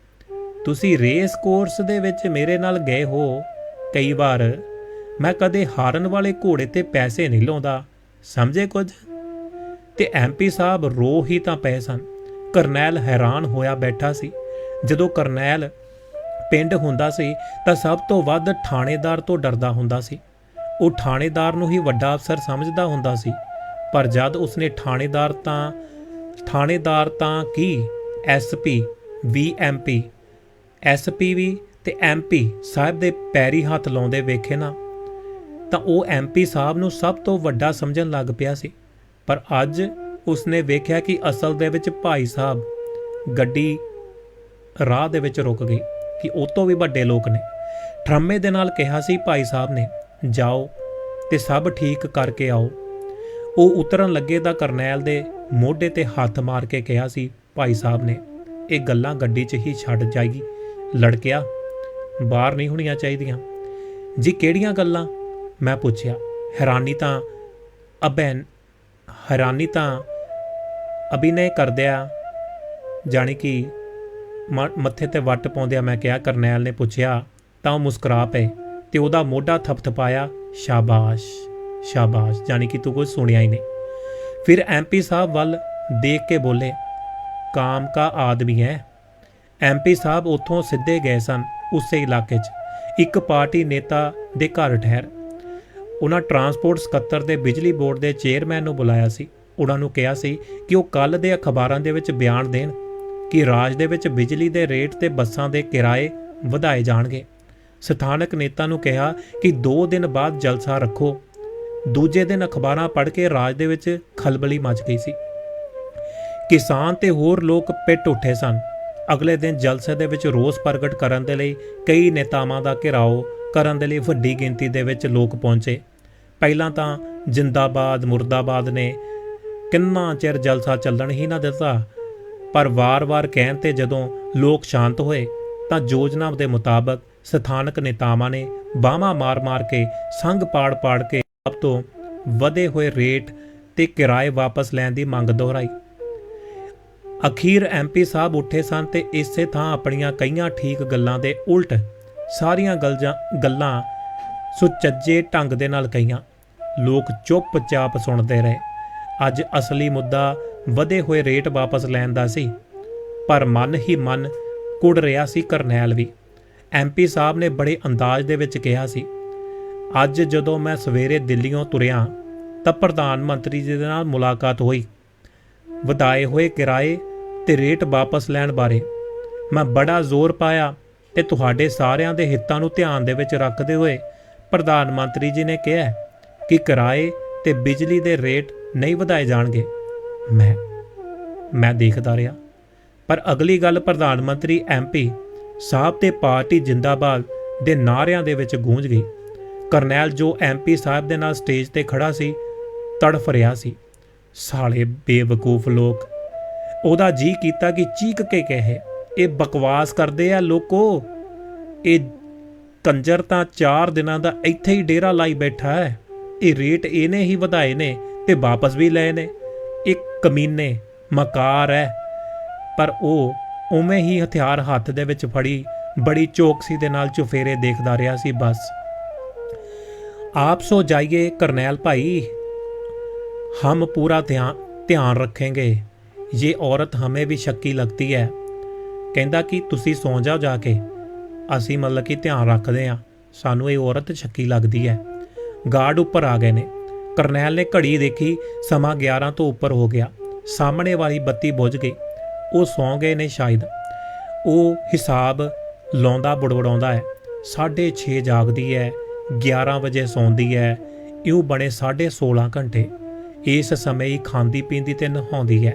ਤੁਸੀਂ ਰੇਸ ਕੋਰਸ ਦੇ ਵਿੱਚ ਮੇਰੇ ਨਾਲ ਗਏ ਹੋ, ਕਈ ਵਾਰ ਮੈਂ ਕਦੇ ਹਾਰਨ ਵਾਲੇ ਘੋੜੇ ਤੇ ਪੈਸੇ ਨਹੀਂ ਲਾਉਂਦਾ। ਸਮਝੇ ਕੁਝ? ਤੇ ਐਮਪੀ ਸਾਹਿਬ ਰੋ ਹੀ ਤਾਂ ਪਏ ਸਨ। ਕਰਨੈਲ ਹੈਰਾਨ ਹੋਇਆ ਬੈਠਾ ਸੀ। ਜਦੋਂ ਕਰਨੈਲ ਪਿੰਡ ਹੁੰਦਾ ਸੀ, ਤਾਂ ਸਭ ਤੋਂ ਵੱਧ ਥਾਣੇਦਾਰ ਤੋਂ ਡਰਦਾ ਹੁੰਦਾ ਸੀ। ਉਹ ਥਾਣੇਦਾਰ ਨੂੰ ਹੀ ਵੱਡਾ ਅਫਸਰ ਸਮਝਦਾ ਹੁੰਦਾ ਸੀ। ਪਰ ਜਦ ਉਸਨੇ ਥਾਣੇਦਾਰ ਤਾਂ ਥਾਣੇਦਾਰ ਤਾਂ ਕੀ? ਐਸਪੀ ਵੀਐਮਪੀ ਐਸਪੀ ਵੀ ਤੇ ਐਮਪੀ ਸਾਹਿਬ ਦੇ ਪੈਰੀ ਹੱਥ ਲਾਉਂਦੇ ਵੇਖੇ ਨਾ। ਤਾਂ ਉਹ ਐਮਪੀ ਸਾਹਿਬ ਨੂੰ ਸਭ ਤੋਂ ਵੱਡਾ ਸਮਝਣ ਲੱਗ ਪਿਆ ਸੀ। ਪਰ ਅੱਜ ਉਸਨੇ ਵੇਖਿਆ ਕਿ ਅਸਲ ਦੇ ਵਿੱਚ ਭਾਈ ਸਾਹਿਬ ਗੱਡੀ ਰਾਹ ਦੇ ਵਿੱਚ ਰੁਕ ਗਈ ਕਿ ਉਹ ਤੋਂ ਵੀ ਵੱਡੇ ਲੋਕ ਨੇ। ਠਰਮੇ ਦੇ ਨਾਲ ਕਿਹਾ ਸੀ ਭਾਈ ਸਾਹਿਬ ਨੇ, ਜਾਓ ਤੇ ਸਭ ਠੀਕ ਕਰਕੇ ਆਓ। ਉਹ ਉਤਰਨ ਲੱਗੇ ਤਾਂ ਕਰਨੈਲ ਦੇ ਮੋਢੇ ਤੇ ਹੱਥ ਮਾਰ ਕੇ ਕਿਹਾ ਸੀ, ਭਾਈ ਸਾਹਿਬ ਨੇ, ਇਹ ਗੱਲਾਂ ਗੱਡੀ 'ਚ ਹੀ ਛੱਡ ਜਾਏਗੀ। ਲੜਕਿਆ, ਬਾਹਰ ਨਹੀਂ ਹੋਣੀਆਂ ਚਾਹੀਦੀਆਂ। ਜੀ, ਕਿਹੜੀਆਂ ਗੱਲਾਂ? ਮੈਂ ਪੁੱਛਿਆ, ਹੈਰਾਨੀ ਤਾਂ ਅਬੈਨ ਹੈਰਾਨੀ ਤਾਂ ਅਭਿਨੈ ਕਰਦਿਆ ਜਾਣੀ ਕਿ ਮ- ਮੱਥੇ ਤੇ ਵੱਟ ਪਾਉਂਦਿਆਂ ਮੈਂ ਕਿਹਾ, ਕਰਨੈਲ ਨੇ ਪੁੱਛਿਆ, ਤਾਂ ਉਹ ਮੁਸਕਰਾ ਪਏ ਤੇ ਉਹਦਾ ਮੋਢਾ ਥਪਥਪਾਇਆ, ਸ਼ਾਬਾਸ਼ ਸ਼ਾਬਾਸ਼, ਜਾਣੀ ਕਿ ਤੂੰ ਕੁਝ ਸੁਣਿਆ ਹੀ ਨਹੀਂ। ਫਿਰ ਐਮਪੀ ਸਾਹਿਬ ਵੱਲ ਦੇਖ ਕੇ ਬੋਲੇ, ਕਾਮ ਕਾ ਆਦਮੀ ਹੈ। ਐਮਪੀ ਸਾਹਿਬ ਉੱਥੋਂ ਸਿੱਧੇ ਗਏ ਸਨ, ਉਸੇ ਇਲਾਕੇ 'ਚ। ਇੱਕ ਪਾਰਟੀ ਨੇਤਾ ਦੇ ਘਰ ਠਹਿਰ ਉਹਨਾਂ ਟਰਾਂਸਪੋਰਟ ਸਕੱਤਰ ਦੇ ਬਿਜਲੀ ਬੋਰਡ ਦੇ ਚੇਅਰਮੈਨ ਨੂੰ ਬੁਲਾਇਆ ਸੀ। ਉਹਨਾਂ ਨੂੰ ਕਿਹਾ ਸੀ ਕਿ ਉਹ ਕੱਲ ਦੇ ਅਖਬਾਰਾਂ ਦੇ ਵਿੱਚ ਬਿਆਨ ਦੇਣ ਕਿ ਰਾਜ ਦੇ ਵਿੱਚ ਬਿਜਲੀ ਦੇ ਰੇਟ ਤੇ ਬੱਸਾਂ ਦੇ ਕਿਰਾਏ ਵਧਾਏ ਜਾਣਗੇ। ਸਥਾਨਕ ਨੇਤਾ ਨੂੰ ਕਿਹਾ ਕਿ 2 ਦਿਨ ਬਾਅਦ ਜਲਸਾ ਰੱਖੋ। ਦੂਜੇ ਦਿਨ ਅਖਬਾਰਾਂ ਪੜ੍ਹ ਕੇ ਰਾਜ ਦੇ ਵਿੱਚ ਖਲਬਲੀ ਮਚ ਗਈ ਸੀ। ਕਿਸਾਨ ਤੇ ਹੋਰ ਲੋਕ ਪਿੱਟ ਉੱਠੇ ਸਨ। ਅਗਲੇ ਦਿਨ ਜਲਸੇ ਦੇ ਵਿੱਚ ਰੋਸ ਪ੍ਰਗਟ ਕਰਨ ਦੇ ਲਈ ਕਈ ਨੇਤਾਵਾਂ ਦਾ ਘਿਰਾਓ ਕਰਨ ਦੇ ਲਈ ਵੱਡੀ ਗਿਣਤੀ ਦੇ ਵਿੱਚ ਲੋਕ ਪਹੁੰਚੇ। ਪਹਿਲਾਂ ਤਾਂ ਜਿੰਦਾਬਾਦ, ਮੁਰਦਾਬਾਦ ਨੇ ਕਿੰਨਾ ਚਿਰ ਜਲਸਾ ਚੱਲਣ ਹੀ ਨਾ ਦਿੱਤਾ, ਪਰ ਵਾਰ-ਵਾਰ ਕਹਿਣ ਤੇ ਜਦੋਂ ਲੋਕ ਸ਼ਾਂਤ ਹੋਏ, ਤਾਂ ਯੋਜਨਾ ਦੇ ਮੁਤਾਬਕ ਸਥਾਨਕ ਨੇਤਾਵਾਂ ਨੇ ਬਾਹਾਂ ਮਾਰ-ਮਾਰ ਕੇ ਸੰਗ ਪਾੜ-ਪਾੜ ਕੇ ਸਭ ਤੋਂ ਵਧੇ ਹੋਏ ਰੇਟ ਤੇ ਕਿਰਾਏ ਵਾਪਸ ਲੈਣ ਦੀ ਮੰਗ ਦੁਹਰਾਈ। ਅਖੀਰ ਐਮਪੀ ਸਾਹਿਬ ਉੱਠੇ ਸਨ ਤੇ ਇਸੇ ਥਾਂ ਆਪਣੀਆਂ ਕਈਆਂ ਠੀਕ ਗੱਲਾਂ ਦੇ ਉਲਟ ਸਾਰੀਆਂ ਗਲਜਾਂ ਗੱਲਾਂ ਸੁਚੱਜੇ ਢੰਗ ਦੇ ਨਾਲ ਕਹੀਆਂ। ਲੋਕ ਚੁੱਪਚਾਪ ਸੁਣਦੇ ਰਹੇ। ਅੱਜ ਅਸਲੀ ਮੁੱਦਾ ਵਧੇ ਹੋਏ ਰੇਟ ਵਾਪਸ ਲੈਣ ਦਾ ਸੀ, ਪਰ ਮਨ ਹੀ ਮਨ ਕੁੜ ਰਿਹਾ ਸੀ ਕਰਨੈਲ ਵੀ। ਐਮਪੀ ਸਾਹਿਬ ਨੇ ਬੜੇ ਅੰਦਾਜ਼ ਦੇ ਵਿੱਚ ਕਿਹਾ ਸੀ, ਅੱਜ ਜਦੋਂ ਮੈਂ ਸਵੇਰੇ ਦਿੱਲੀੋਂ ਤੁਰਿਆ, ਤਾਂ ਪ੍ਰਧਾਨ ਮੰਤਰੀ ਜੀ ਦੇ ਨਾਲ ਮੁਲਾਕਾਤ ਹੋਈ। ਵਧਾਏ ਹੋਏ ਕਿਰਾਏ ਤੇ ਰੇਟ ਵਾਪਸ ਲੈਣ ਬਾਰੇ ਮੈਂ ਬੜਾ ਜ਼ੋਰ ਪਾਇਆ ਤੇ ਤੁਹਾਡੇ ਸਾਰਿਆਂ ਦੇ ਹਿੱਤਾਂ ਨੂੰ ਧਿਆਨ ਦੇ ਵਿੱਚ ਰੱਖਦੇ ਹੋਏ ਪ੍ਰਧਾਨ ਮੰਤਰੀ ਜੀ ਨੇ ਕਿਹਾ ਕਿ ਕਿਰਾਏ ਤੇ ਬਿਜਲੀ ਦੇ ਰੇਟ ਨਹੀਂ ਵਧਾਏ ਜਾਣਗੇ। ਮੈਂ ਮੈਂ ਦੇਖਦਾ ਰਿਹਾ। ਪਰ ਅਗਲੀ ਗੱਲ ਪ੍ਰਧਾਨ ਮੰਤਰੀ ਐਮਪੀ ਸਾਹਿਬ ਤੇ ਪਾਰਟੀ ਜਿੰਦਾਬਾਦ ਦੇ ਨਾਅਰਿਆਂ ਦੇ ਵਿੱਚ ਗੂੰਜ ਗਈ। ਕਰਨੈਲ ਜੋ ਐਮਪੀ ਸਾਹਿਬ ਦੇ ਨਾਲ ਸਟੇਜ ਤੇ ਖੜਾ ਸੀ, ਤੜਫ ਰਿਹਾ ਸੀ। ਸਾਲੇ ਬੇਵਕੂਫ ਲੋਕ। ਉਹਦਾ ਜੀ ਕੀਤਾ ਕਿ ਚੀਕ ਕੇ ਕਹੇ। ਇਹ ਬਕਵਾਸ ਕਰਦੇ ਆ ਲੋਕੋ ਇਹ ਕੰਜਰ ਤਾਂ 4 ਦਿਨਾਂ ਦਾ ਇੱਥੇ ਹੀ ਡੇਰਾ ਲਾਈ ਬੈਠਾ ਹੈ ਇਹ ਰੇਟ ਇਹਨੇ ਹੀ ਵਧਾਏ ਨੇ ਤੇ ਵਾਪਸ ਵੀ ਲਏ ਨੇ ਇੱਕ ਕਮੀਨੇ ਮਕਾਰ ਹੈ ਪਰ ਉਹ ਉਵੇਂ ਹੀ ਹਥਿਆਰ ਹੱਥ ਦੇ ਵਿੱਚ ਫੜੀ ਬੜੀ ਚੌਕਸੀ ਦੇ ਨਾਲ ਚੁਫੇਰੇ ਦੇਖਦਾ ਰਿਹਾ ਸੀ ਬਸ ਆਪ ਸੋ ਜਾਈਏ ਕਰਨੈਲ ਭਾਈ हम पूरा ध्यान ध्यान रखेंगे ये औरत हमें भी शक्की लगती है ਕਹਿੰਦਾ ਕਿ ਤੁਸੀਂ ਸੌਂ ਜਾਓ ਜਾ ਕੇ। ਅਸੀਂ ਮਤਲਬ ਕਿ ਧਿਆਨ ਰੱਖਦੇ ਆ ਸਾਨੂੰ ਇਹ ਔਰਤ ਛੱਕੀ ਲੱਗਦੀ ਹੈ। ਗਾਰਡ ਉੱਪਰ ਆ ਗਏ ਨੇ। ਕਰਨੈਲ ਨੇ ਘੜੀ ਦੇਖੀ, ਸਮਾਂ 11 ਤੋਂ ਉੱਪਰ ਹੋ ਗਿਆ। ਸਾਹਮਣੇ ਵਾਲੀ ਬੱਤੀ ਬੁਝ ਗਈ। ਉਹ ਸੌਂ ਗਏ ਨੇ ਸ਼ਾਇਦ। ਉਹ ਹਿਸਾਬ ਲਾਉਂਦਾ, ਬੁੜਬੜਾਉਂਦਾ ਹੈ। 6:30 ਜਾਗਦੀ ਹੈ 11 ਵਜੇ ਸੌਂਦੀ ਹੈ। ਇਉਂ ਬਣੇ 16.5 ਘੰਟੇ। ਇਸ ਸਮੇਂ ਹੀ ਖਾਂਦੀ ਪੀਂਦੀ ਤੇ ਨਹਾਉਂਦੀ ਹੈ।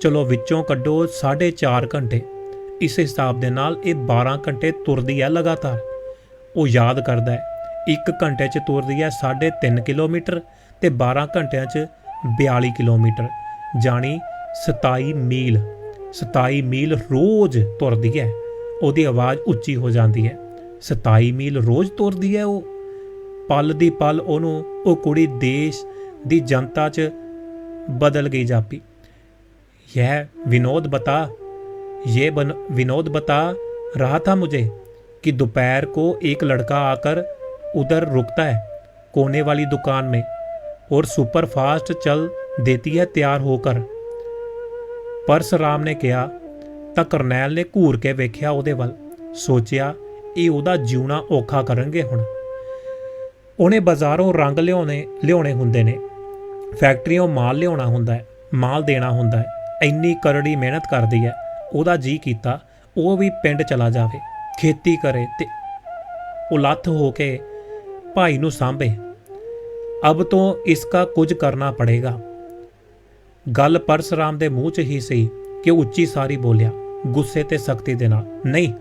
ਚਲੋ ਵਿੱਚੋਂ ਕੱਢੋ 4.5 ਘੰਟੇ। ਇਸ ਹਿਸਾਬ ਦੇ ਨਾਲ ਇਹ 12 ਘੰਟੇ ਤੁਰਦੀ ਹੈ ਲਗਾਤਾਰ। ਉਹ ਯਾਦ ਕਰਦਾ ਹੈ 1 ਘੰਟੇ 'ਚ ਤੁਰਦੀ ਹੈ 3.5 ਕਿਲੋਮੀਟਰ ਤੇ 12 ਘੰਟਿਆਂ 'ਚ 42 ਕਿਲੋਮੀਟਰ, ਜਾਣੀ 27 ਮੀਲ। 27 ਮੀਲ ਰੋਜ਼ ਤੁਰਦੀ ਹੈ, ਉਹਦੀ ਆਵਾਜ਼ ਉੱਚੀ ਹੋ ਜਾਂਦੀ ਹੈ। 27 ਮੀਲ ਰੋਜ਼ ਤੁਰਦੀ ਹੈ ਉਹ। ਪਲ ਦੀ ਪਲ ਉਹਨੂੰ, ਉਹ ਕੁੜੀ ਦੇਸ਼ ਦੀ ਜਨਤਾ 'ਚ ਬਦਲ ਗਈ ਜਾਪੀ। ਇਹ ਵਿਨੋਦ ਬਤਾ ये बन, विनोद बता रहा था मुझे कि दोपहर को एक लड़का आकर उधर रुकता है कोने वाली दुकान में और सुपर फास्ट चल देती है तैयार होकर ਪਰਸਰਾਮ ਨੇ ਕਿਹਾ ਤਾਂ ਕਰਨੈਲ ਨੇ ਘੂਰ ਕੇ ਵੇਖਿਆ ਉਹਦੇ ਵੱਲ ਸੋਚਿਆ ਇਹ ਉਹਦਾ ਜਿਉਣਾ ਔਖਾ ਕਰਨਗੇ ਹੁਣ ਉਹਨੇ ਬਾਜ਼ਾਰੋਂ ਰੰਗ ਲਿਆਉਣੇ ਲਿਆਉਣੇ ਹੁੰਦੇ ਨੇ ਫੈਕਟਰੀਆਂ ਮਾਲ ਲਿਆਉਣਾ ਹੁੰਦਾ ਹੈ ਮਾਲ ਦੇਣਾ ਹੁੰਦਾ ਹੈ ਇੰਨੀ ਕਰੜੀ ਮਿਹਨਤ ਕਰਦੀ ਹੈ ਉਹਦਾ ਜੀ ਕੀਤਾ, ਉਹ ਵੀ ਪਿੰਡ ਚਲਾ ਜਾਵੇ, ਖੇਤੀ ਕਰੇ ਤੇ ਉਲੱਥ ਹੋ ਕੇ ਭਾਈ ਨੂੰ ਸਾਂਭੇ। ਅਬ ਤੋਂ ਇਸਕਾ ਕੁਝ ਕਰਨਾ ਪੜੇਗਾ। ਗੱਲ ਪਰਸਰਾਮ ਦੇ ਮੂੰਹ 'ਚ ਹੀ ਸੀ ਕਿ ਉੱਚੀ ਸਾਰੀ ਬੋਲਿਆ, ਗੁੱਸੇ ਤੇ ਸਖਤੀ ਦੇ ਨਾਲ, ਨਹੀਂ,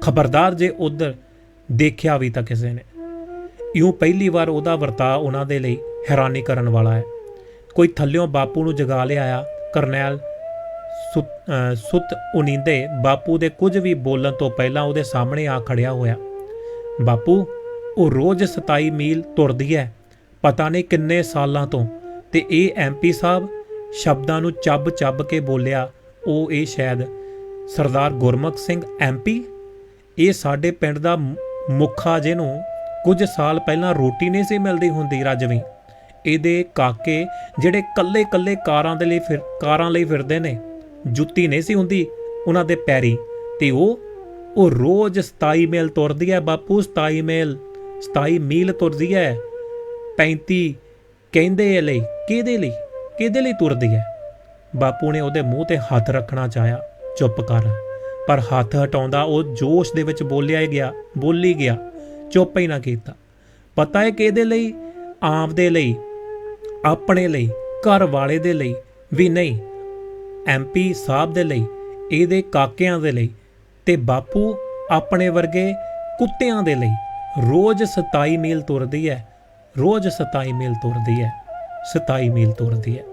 ਖਬਰਦਾਰ ਜੇ ਉਧਰ ਦੇਖਿਆ ਵੀ ਤਾਂ ਕਿਸੇ ਨੇ। ਇਉਂ ਪਹਿਲੀ ਵਾਰ ਉਹਦਾ ਵਰਤਾਅ ਉਹਨਾਂ ਦੇ ਲਈ ਹੈਰਾਨੀ ਕਰਨ ਵਾਲਾ ਹੈ। ਕੋਈ ਥੱਲਿਓਂ ਬਾਪੂ ਨੂੰ ਜਗਾ ਲਿਆਇਆ, ਕਰਨੈਲ ਸੁੱਤ ਸੁੱਤ ਉਨੀਂਦੇ ਬਾਪੂ ਦੇ ਕੁਝ ਵੀ ਬੋਲਣ ਤੋਂ ਪਹਿਲਾਂ ਉਹਦੇ ਸਾਹਮਣੇ ਆ ਖੜਿਆ ਹੋਇਆ। ਬਾਪੂ, ਉਹ ਰੋਜ਼ 27 ਮੀਲ ਤੁਰਦੀ ਹੈ ਪਤਾ ਨਹੀਂ ਕਿੰਨੇ ਸਾਲਾਂ ਤੋਂ, ਤੇ ਇਹ ਐਮਪੀ ਸਾਹਿਬ ਸ਼ਬਦਾਂ ਨੂੰ ਚੱਬ ਚੱਬ ਕੇ ਬੋਲਿਆ, ਉਹ ਇਹ ਸ਼ਾਇਦ ਸਰਦਾਰ ਗੁਰਮੁਖ ਸਿੰਘ ਐਮਪੀ ਇਹ ਸਾਡੇ ਪਿੰਡ ਦਾ ਮੁ- ਮੁੱਖਾ ਜਿਹਨੂੰ ਕੁਝ ਸਾਲ ਪਹਿਲਾਂ ਰੋਟੀ ਨਹੀਂ ਸੀ ਮਿਲਦੀ ਹੁੰਦੀ ਰੱਜਵੀਂ ਇਹਦੇ ਕਾਕੇ ਜਿਹੜੇ ਕੱਲੇ ਕੱਲੇ ਕਾਰਾਂ ਦੇ ਲਈ ਫਿਰ, ਕਾਰਾਂ ਲਈ ਫਿਰਦੇ ਨੇ ਜੁੱਤੀ ਨਹੀਂ ਸੀ ਹੁੰਦੀ, ਉਹਨਾਂ ਦੇ ਪੈਰੀ। ਤੇ ਉਹ ਉਹ ਰੋਜ਼ 27 ਮੀਲ ਤੁਰਦੀ ਹੈ ਬਾਪੂ 27 ਮੀਲ 27 ਮੀਲ ਤੁਰਦੀ ਹੈ। 35 ਕਹਿੰਦੇ ਲਈ, ਕਿਹਦੇ ਲਈ ਕਿਹਦੇ ਲਈ ਤੁਰਦੀ ਹੈ? ਬਾਪੂ ਨੇ ਉਹਦੇ ਮੂੰਹ ਤੇ ਹੱਥ ਰੱਖਣਾ ਚਾਹਿਆ, ਚੁੱਪ ਕਰ। ਪਰ ਹੱਥ ਹਟਾਉਂਦਾ ਉਹ ਜੋਸ਼ ਦੇ ਵਿੱਚ ਬੋਲਿਆ ਹੀ ਗਿਆ, ਬੋਲੀ ਗਿਆ, ਚੁੱਪ ਹੀ ਨਾ ਕੀਤਾ। ਪਤਾ ਹੈ ਕਿਹਦੇ ਲਈ? ਆਪ ਦੇ ਲਈ, ਆਪਣੇ ਲਈ, ਘਰ ਵਾਲੇ ਦੇ ਲਈ ਵੀ ਨਹੀਂ। ਐਮਪੀ ਸਾਹਿਬ ਦੇ ਲਈ, ਇਹਦੇ ਕਾਕਿਆਂ ਦੇ ਲਈ ਤੇ ਬਾਪੂ ਆਪਣੇ ਵਰਗੇ ਕੁੱਤਿਆਂ ਦੇ ਲਈ ਰੋਜ਼ 27 ਮੀਲ ਤੁਰਦੀ ਹੈ, ਰੋਜ਼ 27 ਮੀਲ ਤੁਰਦੀ ਹੈ 27 ਮੀਲ ਤੁਰਦੀ ਹੈ।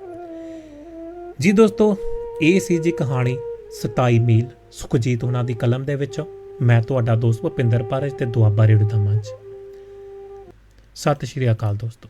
ਜੀ ਦੋਸਤੋ, ਇਹ ਸੀ ਜੀ ਕਹਾਣੀ 27 ਮੀਲ ਸੁਖਜੀਤ ਉਹਨਾਂ ਦੀ ਕਲਮ ਦੇ ਵਿੱਚੋਂ। ਮੈਂ ਤੁਹਾਡਾ ਦੋਸਤ ਭੁਪਿੰਦਰ ਪਾਰਜ ਤੇ ਦੁਆਬਾ ਰੇਡੀਓ ਦਾ ਮੰਚ। ਸਤਿ ਸ਼੍ਰੀ ਅਕਾਲ ਦੋਸਤੋ।